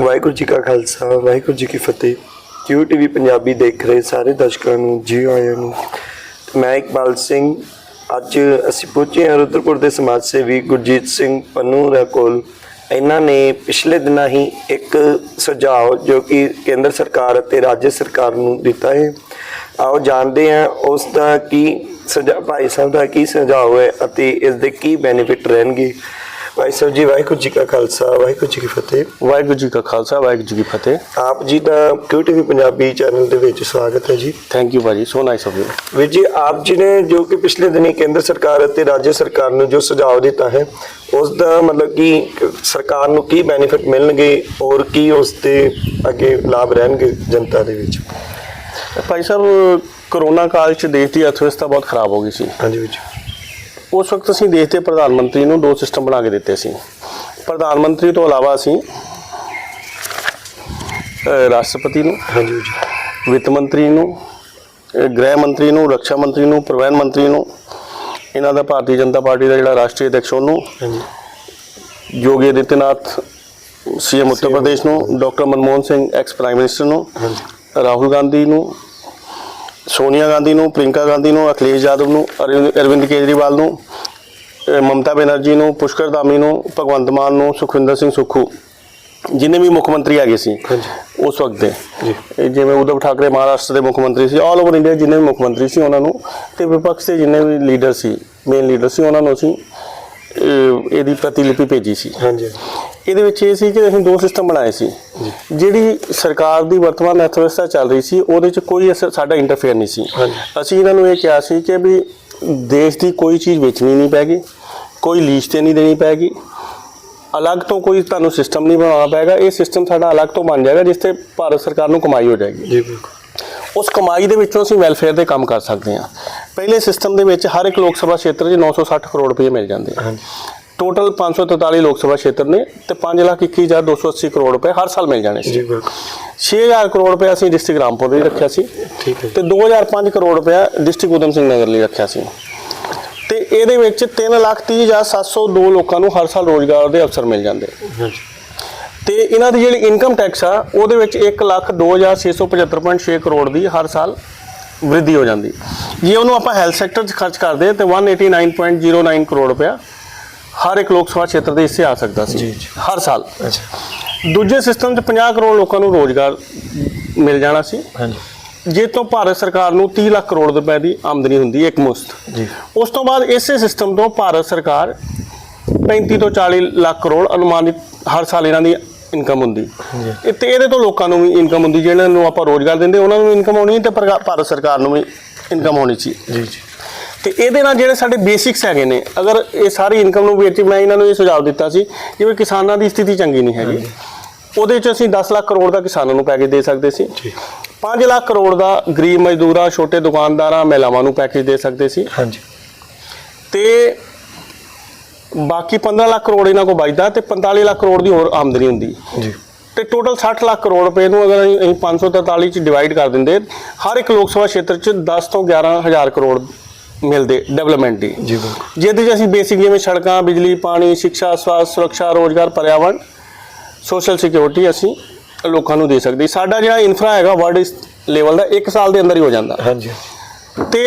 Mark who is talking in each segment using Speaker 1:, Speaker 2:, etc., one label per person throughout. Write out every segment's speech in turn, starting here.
Speaker 1: ਵਾਹਿਗੁਰੂ ਜੀ ਕਾ ਖਾਲਸਾ, ਵਾਹਿਗੁਰੂ ਜੀ ਕੀ ਫਤਿਹ। ਕਿਊ ਟੀਵੀ ਪੰਜਾਬੀ ਦੇਖ ਰਹੇ ਸਾਰੇ ਦਰਸ਼ਕਾਂ ਨੂੰ ਜੀ ਆਇਆਂ ਨੂੰ। ਮੈਂ ਇਕਬਾਲ ਸਿੰਘ, ਅੱਜ ਅਸੀਂ ਪਹੁੰਚੇ ਹਾਂ ਰੁਦਰਪੁਰ ਦੇ ਸਮਾਜ ਸੇਵੀ ਗੁਰਜੀਤ ਸਿੰਘ ਪੰਨੂ ਕੋਲ। ਇਹਨਾਂ ਨੇ ਪਿਛਲੇ ਦਿਨਾਂ ਹੀ ਇੱਕ ਸੁਝਾਅ ਜੋ ਕਿ ਕੇਂਦਰ ਸਰਕਾਰ ਅਤੇ ਰਾਜ ਸਰਕਾਰ ਨੂੰ ਦਿੱਤਾ ਹੈ। ਆਓ ਜਾਣਦੇ ਹਾਂ ਉਸ ਦਾ ਕੀ ਸੁਝਾਅ, ਭਾਈ ਸਾਹਿਬ ਦਾ ਕੀ ਸੁਝਾਅ ਹੈ ਅਤੇ ਇਸ ਦੇ ਕੀ ਬੈਨੀਫਿਟ ਰਹਿਣਗੇ। ਭਾਈ ਸਾਹਿਬ ਜੀ ਵਾਹਿਗੁਰੂ ਜੀ ਕਾ ਖਾਲਸਾ ਵਾਹਿਗੁਰੂ ਜੀ ਕੀ ਫਤਿਹ।
Speaker 2: ਵਾਹਿਗੁਰੂ ਜੀ ਕਾ ਖਾਲਸਾ ਵਾਹਿਗੁਰੂ ਜੀ ਕੀ ਫਤਿਹ।
Speaker 1: ਆਪ ਜੀ ਦਾ ਕਿਊ ਟੀਵੀ ਪੰਜਾਬੀ ਚੈਨਲ ਦੇ ਵਿੱਚ ਸਵਾਗਤ ਹੈ ਜੀ।
Speaker 2: ਥੈਂਕ ਯੂ ਭਾਜੀ ਸੋ ਨਾਈਸ ਆਫ ਯੂ
Speaker 1: ਵੀਰ ਜੀ ਆਪ ਜੀ ਨੇ ਜੋ ਕਿ ਪਿਛਲੇ ਦਿਨੀ ਕੇਂਦਰ ਸਰਕਾਰ ਅਤੇ ਰਾਜ ਸਰਕਾਰ ਨੂੰ ਜੋ ਸੁਝਾਅ ਦਿੱਤਾ ਹੈ ਉਸ ਦਾ ਮਤਲਬ ਕਿ ਸਰਕਾਰ ਨੂੰ ਕੀ ਬੈਨੀਫਿਟ ਮਿਲਣਗੇ ਔਰ ਕੀ ਉਸ ਦੇ ਅੱਗੇ ਲਾਭ ਰਹਿਣਗੇ ਜਨਤਾ ਦੇ ਵਿੱਚ?
Speaker 2: ਭਾਈ ਸਾਹਿਬ ਕਰੋਨਾ ਕਾਲ ਚ ਦੇਸ਼ ਦੀ ਅਰਥਵਿਵਸਥਾ ਬਹੁਤ ਖਰਾਬ ਹੋ ਗਈ ਸੀ।
Speaker 1: ਹਾਂਜੀ ਵੀਰ ਜੀ।
Speaker 2: ਉਸ ਵਕਤ ਅਸੀਂ ਦੇਸ਼ ਦੇ ਪ੍ਰਧਾਨ ਮੰਤਰੀ ਨੂੰ ਦੋ ਸਿਸਟਮ ਬਣਾ ਕੇ ਦਿੱਤੇ ਸੀ। ਪ੍ਰਧਾਨ ਮੰਤਰੀ ਤੋਂ ਇਲਾਵਾ ਅਸੀਂ ਰਾਸ਼ਟਰਪਤੀ ਨੂੰ
Speaker 1: ਹਾਂਜੀ ਜੀ।
Speaker 2: ਵਿੱਤ ਮੰਤਰੀ ਨੂੰ ਗ੍ਰਹਿ ਮੰਤਰੀ ਨੂੰ ਰੱਖਿਆ ਮੰਤਰੀ ਨੂੰ ਪ੍ਰਵੈਨ ਮੰਤਰੀ ਨੂੰ ਇਹਨਾਂ ਦਾ ਭਾਰਤੀ ਜਨਤਾ ਪਾਰਟੀ ਦਾ ਜਿਹੜਾ ਰਾਸ਼ਟਰੀ ਅਧਿਕਸ਼ ਉਹਨੂੰ
Speaker 1: ਹਾਂਜੀ।
Speaker 2: ਯੋਗੀ ਆਦਿੱਤਿਆਨਾਥ ਸੀਐਮ ਉੱਤਰ ਪ੍ਰਦੇਸ਼ ਨੂੰ doctor Manmohan Singh ex prime minister ਨੂੰ ਰਾਹੁਲ ਗਾਂਧੀ ਨੂੰ ਸੋਨੀਆ ਗਾਂਧੀ ਨੂੰ ਪ੍ਰਿੰਕਾ ਗਾਂਧੀ ਨੂੰ ਅਖਿਲੇਸ਼ ਯਾਦਵ ਨੂੰ ਅਰਵਿੰਦ ਕੇਜਰੀਵਾਲ ਨੂੰ ਮਮਤਾ ਬੈਨਰਜੀ ਨੂੰ ਪੁਸ਼ਕਰ ਧਾਮੀ ਨੂੰ ਭਗਵੰਤ ਮਾਨ ਨੂੰ ਸੁਖਵਿੰਦਰ ਸਿੰਘ ਸੁੱਖੂ ਜਿੰਨੇ ਵੀ ਮੁੱਖ ਮੰਤਰੀ ਹੈਗੇ ਸੀ
Speaker 1: ਹਾਂਜੀ।
Speaker 2: ਉਸ ਵਕਤ ਦੇ। ਜਿਵੇਂ ਉद्धਵ ਠਾਕਰੇ ਮਹਾਰਾਸ਼ਟਰ ਦੇ ਮੁੱਖ ਮੰਤਰੀ ਸੀ ਆਲ ਓਵਰ ਇੰਡੀਆ ਜਿੰਨੇ ਵੀ ਮੁੱਖ ਮੰਤਰੀ ਸੀ ਉਹਨਾਂ ਨੂੰ ਤੇ ਵਿਪਕਸ਼ ਦੇ ਜਿੰਨੇ ਵੀ ਲੀਡਰ ਸੀ ਮੇਨ ਲੀਡਰ ਸੀ ਉਹਨਾਂ ਨੂੰ ਅਸੀਂ ਇਹਦੀ ਪ੍ਰਤੀਲਿਪੀ ਭੇਜੀ ਸੀ।
Speaker 1: ਹਾਂਜੀ।
Speaker 2: ਇਹਦੇ ਵਿੱਚ ਇਹ ਸੀ ਕਿ ਅਸੀਂ ਦੋ ਸਿਸਟਮ ਬਣਾਏ ਸੀ। ਜਿਹੜੀ ਸਰਕਾਰ ਦੀ ਵਰਤਮਾਨ ਅਰਥਵਿਵਸਥਾ ਚੱਲ ਰਹੀ ਸੀ ਉਹਦੇ 'ਚ ਕੋਈ ਸਾਡਾ ਇੰਟਰਫੇਅਰ ਨਹੀਂ ਸੀ। ਅਸੀਂ ਇਹਨਾਂ ਨੂੰ ਇਹ ਕਿਹਾ ਸੀ ਕਿ ਵੀ ਦੇਸ਼ ਦੀ ਕੋਈ ਚੀਜ਼ ਵੇਚਣੀ ਨਹੀਂ ਪੈਗੀ ਕੋਈ ਲੀਜ਼ ਤੇ ਨਹੀਂ ਦੇਣੀ ਪੈਗੀ ਅਲੱਗ ਤੋਂ ਕੋਈ ਤੁਹਾਨੂੰ ਸਿਸਟਮ ਨਹੀਂ ਬਣਾਉਣਾ ਪਏਗਾ ਇਹ ਸਿਸਟਮ ਸਾਡਾ ਅਲੱਗ ਤੋਂ ਬਣ ਜਾਏਗਾ ਜਿਸ ਤੇ ਭਾਰਤ ਸਰਕਾਰ ਨੂੰ ਕਮਾਈ ਹੋ ਜਾਏਗੀ।
Speaker 1: ਜੀ ਬਿਲਕੁਲ।
Speaker 2: ਉਸ ਕਮਾਈ ਦੇ ਵਿੱਚੋਂ ਅਸੀਂ ਵੈਲਫੇਅਰ ਦੇ ਕੰਮ ਕਰ ਸਕਦੇ ਹਾਂ। ਪਹਿਲੇ ਸਿਸਟਮ ਦੇ ਵਿੱਚ ਹਰ ਇੱਕ ਲੋਕ ਸਭਾ ਖੇਤਰ 'ਚ 960 ਕਰੋੜ ਰੁਪਏ ਮਿਲ ਜਾਂਦੇ ਆ। ਟੋਟਲ 543 ਲੋਕ ਸਭਾ ਖੇਤਰ ਨੇ ਤੇ 521280 ਕਰੋੜ ਰੁਪਏ ਹਰ ਸਾਲ ਮਿਲ ਜਾਣੇ ਸੀ।
Speaker 1: ਜੀ ਬਿਲਕੁਲ।
Speaker 2: 6000 ਕਰੋੜ ਰੁਪਏ ਅਸੀਂ ਡਿਸਟ੍ਰਿਕਟ ਰਾਮਪੁਰ ਲਈ ਰੱਖਿਆ ਸੀ
Speaker 1: ਠੀਕ ਹੈ
Speaker 2: ਤੇ 2005 ਕਰੋੜ ਰੁਪਏ ਡਿਸਟ੍ਰਿਕਟ ਉਦਮ ਸਿੰਘ ਨਗਰ ਲਈ ਰੱਖਿਆ ਸੀ। ਤੇ ਇਹਦੇ ਵਿੱਚ 330702 ਲੋਕਾਂ ਨੂੰ ਹਰ ਸਾਲ ਰੋਜ਼ਗਾਰ ਦੇ ਅਵਸਰ ਮਿਲ ਜਾਂਦੇ। ਤੇ ਇਹਨਾਂ ਦੀ ਜਿਹੜੀ ਇਨਕਮ ਟੈਕਸ ਆ ਉਹਦੇ ਵਿੱਚ 102675.6 ਕਰੋੜ ਦੀ ਹਰ ਸਾਲ ਵ੍ਰਿੱਧੀ ਹੋ ਜਾਂਦੀ। ਜੇ ਉਹਨੂੰ ਆਪਾਂ ਹੈਲਥ ਸੈਕਟਰ 'ਚ ਖਰਚ ਕਰਦੇ ਤੇ 189.09 ਕਰੋੜ ਰੁਪਇਆ ਹਰ ਇੱਕ ਲੋਕ ਸਭਾ ਖੇਤਰ ਦੇ ਹਿੱਸੇ ਆ ਸਕਦਾ ਸੀ। ਹਰ ਸਾਲ।
Speaker 1: ਅੱਛਾ।
Speaker 2: ਦੂਜੇ ਸਿਸਟਮ 'ਚ 50 ਕਰੋੜ ਲੋਕਾਂ ਨੂੰ ਰੋਜ਼ਗਾਰ ਮਿਲ ਜਾਣਾ ਸੀ।
Speaker 1: ਹਾਂਜੀ।
Speaker 2: ਜੇ ਤੋਂ ਭਾਰਤ ਸਰਕਾਰ ਨੂੰ 30 ਲੱਖ ਕਰੋੜ ਰੁਪਏ ਦੀ ਆਮਦਨੀ ਹੁੰਦੀ ਇੱਕ ਮੁਸਤ
Speaker 1: ਜੀ।
Speaker 2: ਉਸ ਤੋਂ ਬਾਅਦ ਇਸੇ ਸਿਸਟਮ ਤੋਂ ਭਾਰਤ ਸਰਕਾਰ 35 ਤੋਂ 40 ਲੱਖ ਕਰੋੜ ਅਨੁਮਾਨਿਤ ਹਰ ਸਾਲ ਇਹਨਾਂ ਦੀ ਇਨਕਮ ਹੁੰਦੀ।
Speaker 1: ਜੀ।
Speaker 2: ਤੇ ਇਹਦੇ ਤੋਂ ਲੋਕਾਂ ਨੂੰ ਵੀ ਇਨਕਮ ਹੁੰਦੀ ਜਿਹਨਾਂ ਨੂੰ ਆਪਾਂ ਰੋਜ਼ਗਾਰ ਦਿੰਦੇ ਉਹਨਾਂ ਨੂੰ ਇਨਕਮ ਹੋਣੀ ਤੇ ਭਾਰਤ ਸਰਕਾਰ ਨੂੰ ਵੀ ਇਨਕਮ ਹੋਣੀ ਸੀ।
Speaker 1: ਜੀ ਜੀ।
Speaker 2: ਤੇ ਇਹਦੇ ਨਾਲ ਜਿਹੜੇ ਸਾਡੇ ਬੇਸਿਕਸ ਹੈਗੇ ਨੇ ਅਗਰ ਇਹ ਸਾਰੀ ਇਨਕਮ ਨੂੰ ਵੇਚ ਮੈਂ ਇਹਨਾਂ ਨੂੰ ਇਹ ਸੁਝਾਅ ਦਿੱਤਾ ਸੀ ਜਿਵੇਂ ਕਿਸਾਨਾਂ ਦੀ ਸਥਿਤੀ ਚੰਗੀ ਨਹੀਂ ਹੈਗੀ। ਉਹਦੇ ਚ ਅਸੀਂ 10 ਲੱਖ ਕਰੋੜ ਦਾ ਕਿਸਾਨਾਂ ਨੂੰ ਪੈਕੇਜ ਦੇ ਸਕਦੇ ਸੀ।
Speaker 1: ਜੀ।
Speaker 2: 5 ਲੱਖ ਕਰੋੜ ਦਾ ਗਰੀਬ ਮਜ਼ਦੂਰਾਂ ਛੋਟੇ ਦੁਕਾਨਦਾਰਾਂ ਮਹਿਲਾਵਾਂ ਨੂੰ ਪੈਕੇਜ ਦੇ ਸਕਦੇ ਸੀ।
Speaker 1: ਹਾਂਜੀ।
Speaker 2: ਤੇ ਬਾਕੀ 15 ਲੱਖ ਕਰੋੜ ਇਹਨਾਂ ਕੋ ਬਚਦਾ ਤੇ 45 ਲੱਖ ਕਰੋੜ ਦੀ ਹੋਰ ਆਮਦਨੀ ਹੁੰਦੀ।
Speaker 1: ਜੀ।
Speaker 2: ਤੇ ਟੋਟਲ 60 ਲੱਖ ਕਰੋੜ ਰੁਪਏ ਨੂੰ ਅਗਰ ਅਸੀਂ ਅਸੀਂ 543 ਚ ਡਿਵਾਈਡ ਕਰ ਦਿੰਦੇ ਹਰ ਇੱਕ ਲੋਕ ਸਭਾ ਖੇਤਰ ਚ 10 ਤੋਂ 11 ਹਜ਼ਾਰ ਕਰੋੜ ਮਿਲਦੇ ਡਿਵੈਲਪਮੈਂਟ ਦੀ।
Speaker 1: ਜੀ ਬਿਲਕੁਲ।
Speaker 2: ਜਿਹਦੇ 'ਚ ਅਸੀਂ ਬੇਸਿਕ ਜਿਵੇਂ ਸੜਕਾਂ ਬਿਜਲੀ ਪਾਣੀ ਸਿੱਖਿਆ ਸਵਾਸਥ ਸੁਰੱਖਿਆ ਰੋਜ਼ਗਾਰ ਪਰਿਆਵਰਣ ਸੋਸ਼ਲ ਸਿਕਿਉਰਿਟੀ ਅਸੀਂ ਲੋਕਾਂ ਨੂੰ ਦੇ ਸਕਦੇ। ਸਾਡਾ ਜਿਹੜਾ ਇਨਫਰਾ ਹੈਗਾ ਵਰਲਡ ਇਸ ਲੈਵਲ ਦਾ 1 ਸਾਲ ਦੇ ਅੰਦਰ ਹੀ ਹੋ ਜਾਂਦਾ।
Speaker 1: ਹਾਂਜੀ।
Speaker 2: ਤੇ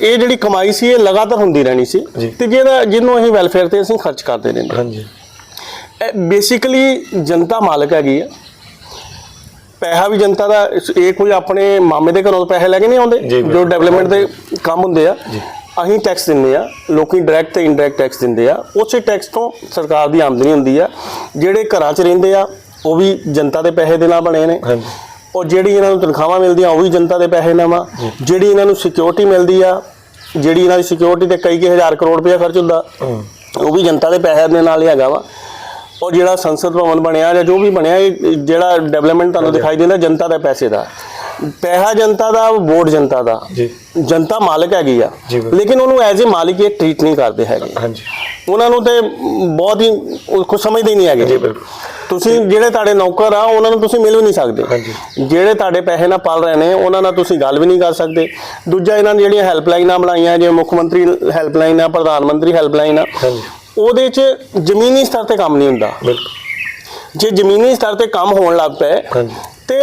Speaker 2: ਇਹ ਜਿਹੜੀ ਕਮਾਈ ਸੀ ਇਹ ਲਗਾਤਾਰ ਹੁੰਦੀ ਰਹਿਣੀ ਸੀ। ਤੇ ਜਿਹਦਾ ਜਿਹਨੂੰ ਅਸੀਂ ਵੈਲਫੇਅਰ ਤੇ ਅਸੀਂ ਖਰਚ ਕਰਦੇ ਰਹਿੰਦੇ
Speaker 1: ਹਾਂਜੀ।
Speaker 2: ਬੇਸਿਕਲੀ ਜਨਤਾ ਮਾਲਕ ਹੈਗੀ ਆ। ਪੈਸਾ ਵੀ ਜਨਤਾ ਦਾ ਇਸ- ਇਹ ਕੋਈ ਆਪਣੇ ਮਾਮੇ ਦੇ ਘਰੋਂ ਪੈਸੇ ਲੈ ਕੇ ਨਹੀਂ ਆਉਂਦੇ
Speaker 1: ਜੀ।
Speaker 2: ਡਿਵੈਲਪਮੈਂਟ ਦੇ ਕੰਮ ਹੁੰਦੇ ਆ ਅਸੀਂ ਟੈਕਸ ਦਿੰਦੇ ਆ ਲੋਕੀ ਡਾਇਰੈਕਟ ਤੇ ਇਨਡਾਇਰੈਕਟ ਟੈਕਸ ਦਿੰਦੇ ਆ ਉਸੇ ਟੈਕਸ ਤੋਂ ਸਰਕਾਰ ਦੀ ਆਮਦਨੀ ਹੁੰਦੀ ਆ ਜਿਹੜੇ ਘਰਾਂ 'ਚ ਰਹਿੰਦੇ ਆ ਉਹ ਵੀ ਜਨਤਾ ਦੇ ਪੈਸੇ ਦੇ ਨਾਲ ਬਣੇ ਨੇ। ਔਰ ਜਿਹੜੀ ਇਹਨਾਂ ਨੂੰ ਤਨਖਾਹਾਂ ਮਿਲਦੀਆਂ ਉਹ ਵੀ ਜਨਤਾ ਦੇ ਪੈਸੇ ਨਾਲ ਵਾ ਜਿਹੜੀ ਇਹਨਾਂ ਨੂੰ ਸਿਕਿਉਰਿਟੀ ਮਿਲਦੀ ਆ ਜਿਹੜੀ ਇਹਨਾਂ ਦੀ ਸਿਕਿਉਰਿਟੀ ਤੇ ਕਈ ਕੁ ਹਜ਼ਾਰ ਕਰੋੜ ਰੁਪਏ ਖਰਚ ਹੁੰਦਾ ਉਹ ਵੀ ਜਨਤਾ ਦੇ ਪੈਸੇ ਦੇ ਨਾਲ ਹੀ ਹੈਗਾ ਵਾ। ਔਰ ਜਿਹੜਾ ਸੰਸਦ ਭਵਨ ਬਣਿਆ ਜਾਂ ਜੋ ਵੀ ਬਣਿਆ ਇਹ ਜਿਹੜਾ ਡਿਵੈਲਪਮੈਂਟ ਤੁਹਾਨੂੰ ਦਿਖਾਈ ਦਿੰਦਾ ਜਨਤਾ ਦੇ ਪੈਸੇ ਦਾ। ਪੈਸਾ ਜਨਤਾ ਦਾ ਵੋਟ ਜਨਤਾ ਦਾ।
Speaker 1: ਜੀ।
Speaker 2: ਜਨਤਾ ਮਾਲਕ ਹੈਗੀ ਆ। ਲੇਕਿਨ ਉਹਨੂੰ ਐਜ਼ ਅ ਮਾਲਿਕ ਇਹ ਟ੍ਰੀਟ ਨਹੀਂ ਕਰਦੇ ਹੈਗੇ।
Speaker 1: ਹਾਂਜੀ।
Speaker 2: ਉਹਨਾਂ ਨੂੰ ਤੇ ਬਹੁਤ ਹੀ ਕੁਝ ਸਮਝਦੇ ਹੀ ਨਹੀਂ ਹੈਗੇ।
Speaker 1: ਜੀ ਬਿਲਕੁਲ।
Speaker 2: ਤੁਸੀਂ ਜਿਹੜੇ ਤੁਹਾਡੇ ਨੌਕਰ ਆ ਉਹਨਾਂ ਨੂੰ ਤੁਸੀਂ ਮਿਲ ਵੀ ਨਹੀਂ ਸਕਦੇ।
Speaker 1: ਹਾਂਜੀ।
Speaker 2: ਜਿਹੜੇ ਤੁਹਾਡੇ ਪੈਸੇ ਨਾਲ ਪਲ ਰਹੇ ਨੇ ਉਹਨਾਂ ਨਾਲ ਤੁਸੀਂ ਗੱਲ ਵੀ ਨਹੀਂ ਕਰ ਸਕਦੇ। ਦੂਜਾ ਇਹਨਾਂ ਨੇ ਜਿਹੜੀਆਂ ਹੈਲਪਲਾਈਨਾਂ ਬਣਾਈਆਂ ਜਿਵੇਂ ਮੁੱਖ ਮੰਤਰੀ ਹੈਲਪਲਾਈਨ ਆ ਪ੍ਰਧਾਨ ਮੰਤਰੀ ਹੈਲਪਲਾਈਨ ਆ। ਉਹਦੇ 'ਚ ਜ਼ਮੀਨੀ ਸਤਰ ਤੇ ਕੰਮ ਨਹੀਂ ਹੁੰਦਾ।
Speaker 1: ਬਿਲਕੁਲ।
Speaker 2: ਜੇ ਜ਼ਮੀਨੀ ਸਤਰ ਤੇ ਕੰਮ ਹੋਣ ਲੱਗ ਪਏ। ਤੇ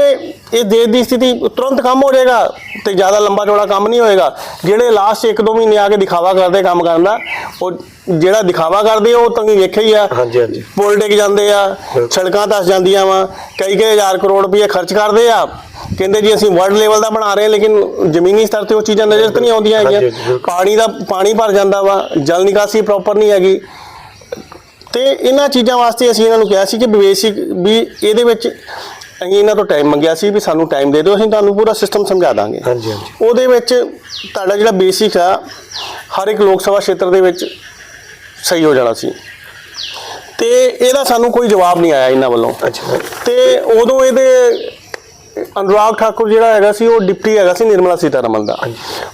Speaker 2: ਇਹ ਦੇਸ਼ ਦੀ ਸਥਿਤੀ ਤੁਰੰਤ ਕੰਮ ਹੋ ਜਾਏਗਾ ਤੇ ਜ਼ਿਆਦਾ ਲੰਬਾ ਚੌੜਾ ਕੰਮ ਨਹੀਂ ਹੋਏਗਾ। ਜਿਹੜੇ ਲਾਸਟ 1-2 ਮਹੀਨੇ ਆ ਕੇ ਦਿਖਾਵਾ ਕਰਦੇ ਕੰਮ ਕਰਨ ਦਾ ਉਹ ਜਿਹੜਾ ਦਿਖਾਵਾ ਕਰਦੇ ਉਹ ਤਾਂ ਵੇਖਿਆ ਹੀ ਆ।
Speaker 1: ਹਾਂਜੀ ਹਾਂਜੀ।
Speaker 2: ਪੁਲ ਡਿੱਗ ਜਾਂਦੇ ਆ। ਸੜਕਾਂ ਧਸ ਜਾਂਦੀਆਂ ਵਾ ਕਈ ਕਈ ਹਜ਼ਾਰ ਕਰੋੜ ਰੁਪਏ ਖਰਚ ਕਰਦੇ ਆ। ਕਹਿੰਦੇ ਜੀ ਅਸੀਂ ਵਰਲਡ ਲੈਵਲ ਦਾ ਬਣਾ ਰਹੇ ਹਾਂ, ਲੇਕਿਨ ਜ਼ਮੀਨੀ ਸਤਰ ਤੇ ਉਹ ਚੀਜ਼ਾਂ ਨਜ਼ਰ ਤੇ ਨਹੀਂ ਆਉਂਦੀਆਂ ਹੈਗੀਆਂ। ਪਾਣੀ ਦਾ ਪਾਣੀ ਭਰ ਜਾਂਦਾ ਵਾ ਜਲ ਨਿਕਾਸੀ ਪ੍ਰੋਪਰ ਨਹੀਂ ਹੈਗੀ। ਤੇ ਇਹਨਾਂ ਚੀਜ਼ਾਂ ਵਾਸਤੇ ਅਸੀਂ ਇਹਨਾਂ ਨੂੰ ਕਿਹਾ ਸੀ ਕਿ ਬੇਸਿਕ ਵੀ ਇਹਦੇ ਵਿੱਚ ਅਸੀਂ ਇਹਨਾਂ ਤੋਂ ਟਾਈਮ ਮੰਗਿਆ ਸੀ ਵੀ ਸਾਨੂੰ ਟਾਈਮ ਦੇ ਦਿਓ ਅਸੀਂ ਤੁਹਾਨੂੰ ਪੂਰਾ ਸਿਸਟਮ ਸਮਝਾ ਦਾਂਗੇ।
Speaker 1: ਹਾਂਜੀ ਹਾਂਜੀ।
Speaker 2: ਉਹਦੇ ਵਿੱਚ ਤੁਹਾਡਾ ਜਿਹੜਾ ਬੇਸਿਕ ਆ ਹਰ ਇੱਕ ਲੋਕ ਸਭਾ ਖੇਤਰ ਦੇ ਵਿੱਚ ਸਹੀ ਹੋ ਜਾਣਾ ਸੀ। ਤੇ ਇਹਦਾ ਸਾਨੂੰ ਕੋਈ ਜਵਾਬ ਨਹੀਂ ਆਇਆ ਇਹਨਾਂ ਵੱਲੋਂ।
Speaker 1: ਅੱਛਾ।
Speaker 2: ਤੇ ਉਦੋਂ ਇਹਦੇ ਅਨੁਰਾਗ ਠਾਕੁਰ ਜਿਹੜਾ ਹੈਗਾ ਸੀ ਉਹ ਡਿਪਟੀ ਹੈਗਾ ਸੀ ਨਿਰਮਲਾ ਸੀਤਾਰਮਨ ਦਾ।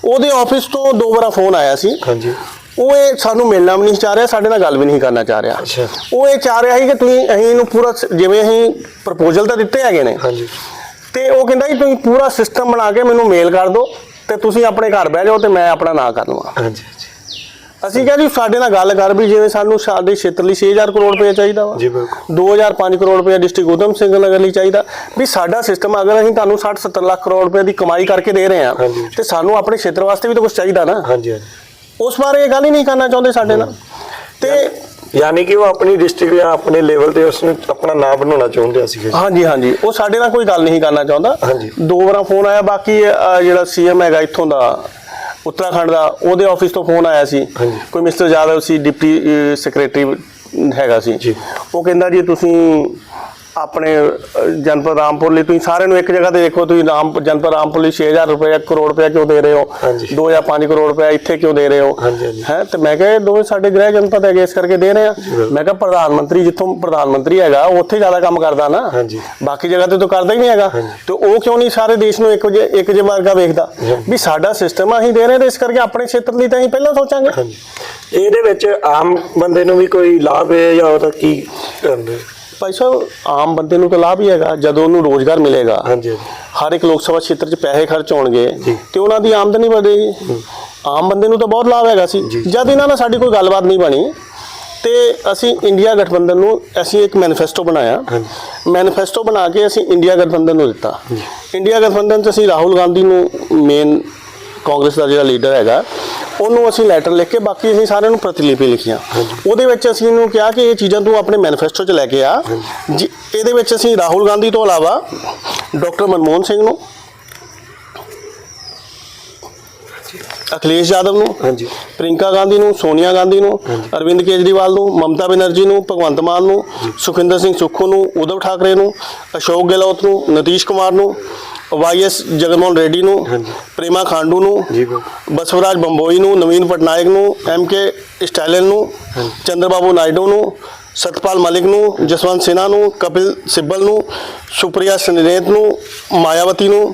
Speaker 2: ਉਹਦੇ ਆਫਿਸ ਤੋਂ ਦੋ ਵਾਰਾ ਫੋਨ ਆਇਆ ਸੀ।
Speaker 1: ਹਾਂਜੀ।
Speaker 2: ਉਹ ਇਹ ਸਾਨੂੰ ਮਿਲਣਾ ਵੀ ਨਹੀਂ ਚਾਹ ਰਿਹਾ ਸਾਡੇ ਨਾਲ ਗੱਲ ਵੀ ਨਹੀਂ ਕਰਨਾ ਚਾਹ ਰਿਹਾ।
Speaker 1: ਅੱਛਾ।
Speaker 2: ਉਹ ਇਹ ਚਾਹ ਰਿਹਾ ਸੀ ਕਿ ਤੁਸੀਂ ਅਸੀਂ ਇਹਨੂੰ ਪੂਰਾ ਸ- ਜਿਵੇਂ ਅਸੀਂ ਪ੍ਰਪੋਜ਼ਲ ਤਾਂ ਦਿੱਤੇ ਹੈਗੇ ਨੇ।
Speaker 1: ਹਾਂਜੀ।
Speaker 2: ਤੇ ਉਹ ਕਹਿੰਦਾ ਜੀ ਤੁਸੀਂ ਪੂਰਾ ਸਿਸਟਮ ਬਣਾ ਕੇ ਮੈਨੂੰ ਮੇਲ ਕਰ ਦਿਓ ਤੇ ਤੁਸੀਂ ਆਪਣੇ ਘਰ ਬਹਿ ਜਾਓ ਤੇ ਮੈਂ ਆਪਣਾ ਨਾਂ ਕਰ ਲਵਾਂ।
Speaker 1: ਹਾਂਜੀ ਹਾਂਜੀ।
Speaker 2: ਅਸੀਂ ਕਿਹਾ ਜੀ ਸਾਡੇ ਨਾਲ ਗੱਲ ਕਰ ਵੀ ਜਿਵੇਂ ਸਾਨੂੰ ਸਾਡੇ ਖੇਤਰ ਲਈ 6000 ਕਰੋੜ ਰੁਪਏ ਚਾਹੀਦਾ ਵਾ।
Speaker 1: ਜੀ ਬਿਲਕੁਲ।
Speaker 2: 2005 ਕਰੋੜ ਰੁਪਏ ਡਿਸਟ੍ਰਿਕਟ ਉਧਮ ਸਿੰਘ ਨਗਰ ਲਈ ਚਾਹੀਦਾ। ਵੀ ਸਾਡਾ ਸਿਸਟਮ ਅਗਰ ਅਸੀਂ ਤੁਹਾਨੂੰ 60 70 ਲੱਖ ਕਰੋੜ ਰੁਪਏ ਦੀ ਕਮਾਈ ਕਰਕੇ ਦੇ ਰਹੇ ਹਾਂ
Speaker 1: ਹਾਂਜੀ।
Speaker 2: ਤੇ ਸਾਨੂੰ ਆਪਣੇ ਖੇਤਰ ਵਾਸਤੇ ਵੀ ਤਾਂ ਕੁਝ ਚਾਹੀਦਾ ਨਾ।
Speaker 1: ਹਾਂਜੀ ਹਾਂਜੀ।
Speaker 2: ਉਸ ਬਾਰੇ ਇਹ ਗੱਲ ਹੀ ਨਹੀਂ ਕਰਨਾ ਚਾਹੁੰਦੇ ਸਾਡੇ ਨਾਲ ਤੇ
Speaker 1: ਯਾਨੀ ਕਿ ਉਹ ਆਪਣੀ ਡਿਸਟ੍ਰਿਕਟ ਜਾਂ ਆਪਣੇ ਲੈਵਲ ਤੇ ਉਸ ਨੂੰ ਆਪਣਾ ਨਾਮ ਬਣਾਉਣਾ ਚਾਹੁੰਦੇ ਸੀ
Speaker 2: ਹਾਂਜੀ ਹਾਂਜੀ ਉਹ ਸਾਡੇ ਨਾਲ ਕੋਈ ਗੱਲ ਨਹੀਂ ਕਰਨਾ ਚਾਹੁੰਦਾ
Speaker 1: ਹਾਂਜੀ।
Speaker 2: ਦੋ ਵਾਰਾਂ ਫੋਨ ਆਇਆ ਬਾਕੀ ਅਹ, ਜਿਹੜਾ ਸੀਐਮ ਹੈਗਾ ਇੱਥੋਂ ਦਾ ਉੱਤਰਾਖੰਡ ਦਾ ਉਹਦੇ ਆਫਿਸ ਤੋਂ ਫੋਨ ਆਇਆ ਸੀ
Speaker 1: ਹਾਂਜੀ।
Speaker 2: ਕੋਈ ਮਿਸਟਰ ਜਾਦਵ ਸੀ ਡਿਪਟੀ ਸੈਕਟਰੀ ਹੈਗਾ ਸੀ
Speaker 1: ਜੀ।
Speaker 2: ਉਹ ਕਹਿੰਦਾ ਜੀ ਤੁਸੀਂ ਆਪਣੇ ਜਨਪਦ ਰਾਮਪੁਰ ਲਈ ਤੁਸੀਂ ਸਾਰਿਆਂ ਨੂੰ ਇੱਕ ਜਗ੍ਹਾ ਤੇ ਦੇਖੋ ਤੁਸੀਂ ਰਾਮ ਜਨਪਦ ਰਾਮਪੁਰ ਲਈ 6000 ਰੁਪਏ ਇੱਕ ਕਰੋੜ ਰੁਪਏ ਕਿਉਂ ਦੇ ਰਹੇ ਹੋ
Speaker 1: ਹਾਂਜੀ।
Speaker 2: 2 ਜਾਂ 5 ਕਰੋੜ ਰੁਪਏ ਇੱਥੇ ਕਿਉਂ ਦੇ ਰਹੇ ਹੋ। ਹੈ ਤੇ ਮੈਂ ਕਿਹਾ ਦੋਵੇਂ ਸਾਡੇ ਗ੍ਰਹਿ ਜਨਪਦ ਹੈਗੇ ਇਸ ਕਰਕੇ ਦੇ ਰਹੇ ਆ। ਮੈਂ ਕਿਹਾ ਪ੍ਰਧਾਨ ਮੰਤਰੀ ਜਿੱਥੋਂ ਪ੍ਰਧਾਨ ਮੰਤਰੀ ਹੈਗਾ ਉੱਥੇ ਜ਼ਿਆਦਾ ਕੰਮ ਕਰਦਾ ਨਾ। ਬਾਕੀ ਜਗ੍ਹਾ ਤੇ ਤਾਂ ਕਰਦਾ ਹੀ ਨਹੀਂ ਹੈਗਾ। ਤੇ ਉਹ ਕਿਉਂ ਨਹੀਂ ਸਾਰੇ ਦੇਸ਼ ਨੂੰ ਇੱਕ ਜੇ ਇੱਕ ਜਿਹਾ ਵਰਗਾ ਵੇਖਦਾ। ਵੀ ਸਾਡਾ ਸਿਸਟਮ ਅਸੀਂ ਦੇ ਰਹੇ ਤੇ ਇਸ ਕਰਕੇ ਆਪਣੇ ਖੇਤਰ ਲਈ ਤਾਂ ਅਸੀਂ ਪਹਿਲਾਂ ਸੋਚਾਂਗੇ
Speaker 1: ਇਹਦੇ ਵਿੱਚ ਆਮ ਬੰਦੇ ਨੂੰ ਵੀ ਕੋਈ ਲਾਭ ਹੈ ਜਾਂ ਉਹਦਾ ਕੀ
Speaker 2: ਭਾਈ ਸਾਹਿਬ ਆਮ ਬੰਦੇ ਨੂੰ ਤਾਂ ਲਾਭ ਹੀ ਹੈਗਾ ਜਦੋਂ ਉਹਨੂੰ ਰੋਜ਼ਗਾਰ ਮਿਲੇਗਾ।
Speaker 1: ਹਾਂਜੀ ਹਾਂਜੀ।
Speaker 2: ਹਰ ਇੱਕ ਲੋਕ ਸਭਾ ਖੇਤਰ 'ਚ ਪੈਸੇ ਖਰਚ ਹੋਣਗੇ। ਤੇ ਉਹਨਾਂ ਦੀ ਆਮਦਨੀ ਵਧੇਗੀ। ਆਮ ਬੰਦੇ ਨੂੰ ਤਾਂ ਬਹੁਤ ਲਾਭ ਹੈਗਾ ਸੀ। ਜਦ ਇਹਨਾਂ ਨਾਲ ਸਾਡੀ ਕੋਈ ਗੱਲਬਾਤ ਨਹੀਂ ਬਣੀ ਤੇ ਅਸੀਂ ਇੰਡੀਆ ਗਠਬੰਧਨ ਨੂੰ ਅਸੀਂ ਇੱਕ ਮੈਨੀਫੈਸਟੋ ਬਣਾਇਆ। ਮੈਨੀਫੈਸਟੋ ਬਣਾ ਕੇ ਅਸੀਂ ਇੰਡੀਆ ਗਠਬੰਧਨ ਨੂੰ ਦਿੱਤਾ। ਇੰਡੀਆ ਗਠਬੰਧਨ 'ਚ ਅਸੀਂ ਰਾਹੁਲ ਗਾਂਧੀ ਨੂੰ ਮੇਨ ਕਾਂਗਰਸ ਦਾ ਜਿਹੜਾ ਲੀਡਰ ਹੈਗਾ ਉਹਨੂੰ ਅਸੀਂ ਲੈਟਰ ਲਿਖ ਕੇ ਬਾਕੀ ਅਸੀਂ ਸਾਰਿਆਂ ਨੂੰ ਪ੍ਰਤੀਲਿਪੀ ਲਿਖੀਆਂ। ਉਹਦੇ ਵਿੱਚ ਅਸੀਂ ਇਹਨੂੰ ਕਿਹਾ ਕਿ ਇਹ ਚੀਜ਼ਾਂ ਤੂੰ ਆਪਣੇ ਮੈਨੀਫੈਸਟੋ 'ਚ ਲੈ ਕੇ ਆ। ਜੀ ਇਹਦੇ ਵਿੱਚ ਅਸੀਂ ਰਾਹੁਲ ਗਾਂਧੀ ਤੋਂ ਇਲਾਵਾ ਡਾਕਟਰ ਮਨਮੋਹਨ ਸਿੰਘ ਨੂੰ ਅਖਿਲੇਸ਼ ਯਾਦਵ ਨੂੰ
Speaker 1: ਹਾਂਜੀ।
Speaker 2: ਪ੍ਰਿੰਕਾ ਗਾਂਧੀ ਨੂੰ ਸੋਨੀਆ ਗਾਂਧੀ ਨੂੰ ਅਰਵਿੰਦ ਕੇਜਰੀਵਾਲ ਨੂੰ ਮਮਤਾ ਬੈਨਰਜੀ ਨੂੰ ਭਗਵੰਤ ਮਾਨ ਨੂੰ ਸੁਖਿੰਦਰ ਸਿੰਘ ਸੁੱਖੂ ਨੂੰ ਉਧਵ ਠਾਕਰੇ ਨੂੰ ਅਸ਼ੋਕ ਗਹਿਲੋਤ ਨੂੰ ਨਤੀਸ਼ ਕੁਮਾਰ ਨੂੰ ਵਾਈਐਸ ਜਗਨਮੋਹਨ ਰੈਡੀ ਨੂੰ। ਪ੍ਰੇਮਾ ਖਾਂਡੂ ਨੂੰ ਬਸਵਰਾਜ ਬੰਬੋਈ ਨੂੰ ਨਵੀਨ ਪਟਨਾਇਕ ਨੂੰ ਐਮਕੇ ਸਟਾਲਿਨ ਨੂੰ ਚੰਦਰਬਾਬੂ ਨਾਇਡੂ ਨੂੰ ਸਤਪਾਲ ਮਲਿਕ ਨੂੰ ਜਸਵੰਤ ਸਿਨਹਾ ਨੂੰ ਕਪਿਲ ਸਿੱਬਲ ਨੂੰ ਸੁਪ੍ਰਿਆ ਸੰਜੇਤ ਨੂੰ ਮਾਇਆਵਤੀ ਨੂੰ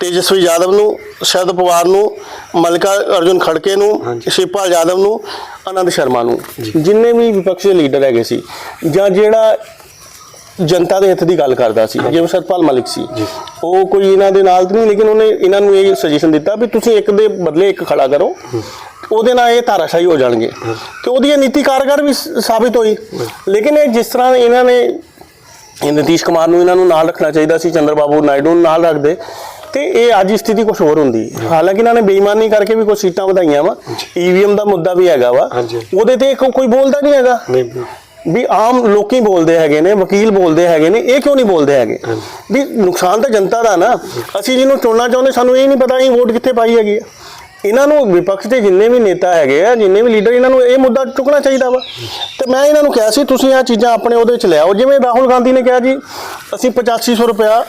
Speaker 2: ਤੇਜਸਵੀ ਯਾਦਵ ਨੂੰ ਸ਼ਰਦ ਪਵਾਰ ਨੂੰ ਮਲਿਕਾ ਅਰਜੁਨ ਖੜਕੇ ਨੂੰ। ਸ਼ਿਵਪਾਲ ਯਾਦਵ ਨੂੰ ਆਨੰਦ ਸ਼ਰਮਾ ਨੂੰ ਜਿੰਨੇ ਵੀ ਵਿਪਕਸ਼ੀ ਲੀਡਰ ਹੈਗੇ ਸੀ ਜਾਂ ਜਿਹੜਾ ਜਨਤਾ ਦੇ ਹਿੱਤ ਦੀ ਗੱਲ ਕਰਦਾ ਸੀ। ਜਿਵੇਂ ਸਤਪਾਲ ਮਲਿਕ ਸੀ। ਉਹ ਕੋਈ ਇਹਨਾਂ ਦੇ ਨਾਲ ਨਹੀਂ ਲੇਕਿਨ ਉਹਨੇ ਇਹਨਾਂ ਨੂੰ ਇਹ ਸੁਜੈਸ਼ਨ ਦਿੱਤਾ ਵੀ ਤੁਸੀਂ ਇੱਕ ਦੇ ਬਦਲੇ ਇੱਕ ਖੜਾ ਕਰੋ। ਉਹਦੇ ਨਾਲ ਇਹ ਧਾਰਾਸ਼ਾਹੀ ਹੋ ਜਾਣਗੇ। ਤੇ ਉਹਦੀ ਇਹ ਨੀਤੀ ਕਾਰਗਰ ਵੀ ਸਾਬਿਤ ਹੋਈ। ਲੇਕਿਨ ਇਹ ਜਿਸ ਤਰ੍ਹਾਂ ਇਹਨਾਂ ਨੇ ਇਹ ਨਿਤੀਸ਼ ਕੁਮਾਰ ਨੂੰ ਇਹਨਾਂ ਨੂੰ ਨਾਲ ਰੱਖਣਾ ਚਾਹੀਦਾ ਸੀ ਚੰਦਰਬਾਬੂ ਨਾਇਡੂ ਨੂੰ ਨਾਲ ਰੱਖਦੇ ਤੇ ਇਹ ਅੱਜ ਸਥਿਤੀ ਕੁਝ ਹੋਰ ਹੁੰਦੀ ਹਾਲਾਂਕਿ ਇਹਨਾਂ ਨੇ ਬੇਈਮਾਨੀ ਕਰਕੇ ਵੀ ਕੁਝ ਸੀਟਾਂ ਵਧਾਈਆਂ ਵਾ। ਈਵੀਐਮ ਦਾ ਮੁੱਦਾ ਵੀ ਹੈਗਾ ਵਾ। ਉਹਦੇ ਤੇ ਕੋਈ ਬੋਲਦਾ ਨਹੀਂ ਹੈਗਾ। ਵੀ ਆਮ ਲੋਕੀ ਬੋਲਦੇ ਹੈਗੇ ਨੇ ਵਕੀਲ ਬੋਲਦੇ ਹੈਗੇ ਨੇ ਇਹ ਕਿਉਂ ਨਹੀਂ ਬੋਲਦੇ ਹੈਗੇ? ਵੀ ਨੁਕਸਾਨ ਤਾਂ ਜਨਤਾ ਦਾ ਨਾ ਅਸੀਂ ਜਿਹਨੂੰ ਚੁਣਨਾ ਚਾਹੁੰਦੇ ਸਾਨੂੰ ਇਹ ਨਹੀਂ ਪਤਾ ਇਹ ਵੋਟ ਕਿੱਥੇ ਪਾਈ ਹੈਗੀ ਆ। ਇਹਨਾਂ ਨੂੰ ਵਿਪਕਸ਼ ਦੇ ਜਿੰਨੇ ਵੀ ਨੇਤਾ ਹੈਗੇ ਆ ਜਿੰਨੇ ਵੀ ਲੀਡਰ ਇਹਨਾਂ ਨੂੰ ਇਹ ਮੁੱਦਾ ਚੁੱਕਣਾ ਚਾਹੀਦਾ ਵਾ। ਤੇ ਮੈਂ ਇਹਨਾਂ ਨੂੰ ਕਿਹਾ ਸੀ ਤੁਸੀਂ ਆ ਚੀਜ਼ਾਂ ਆਪਣੇ ਉਹਦੇ ਵਿੱਚ ਲਿਆਓ। ਜਿਵੇਂ ਰਾਹੁਲ ਗਾਂਧੀ ਨੇ ਕਿਹਾ ਜੀ ਅਸੀਂ 8500 ਰੁਪਇਆ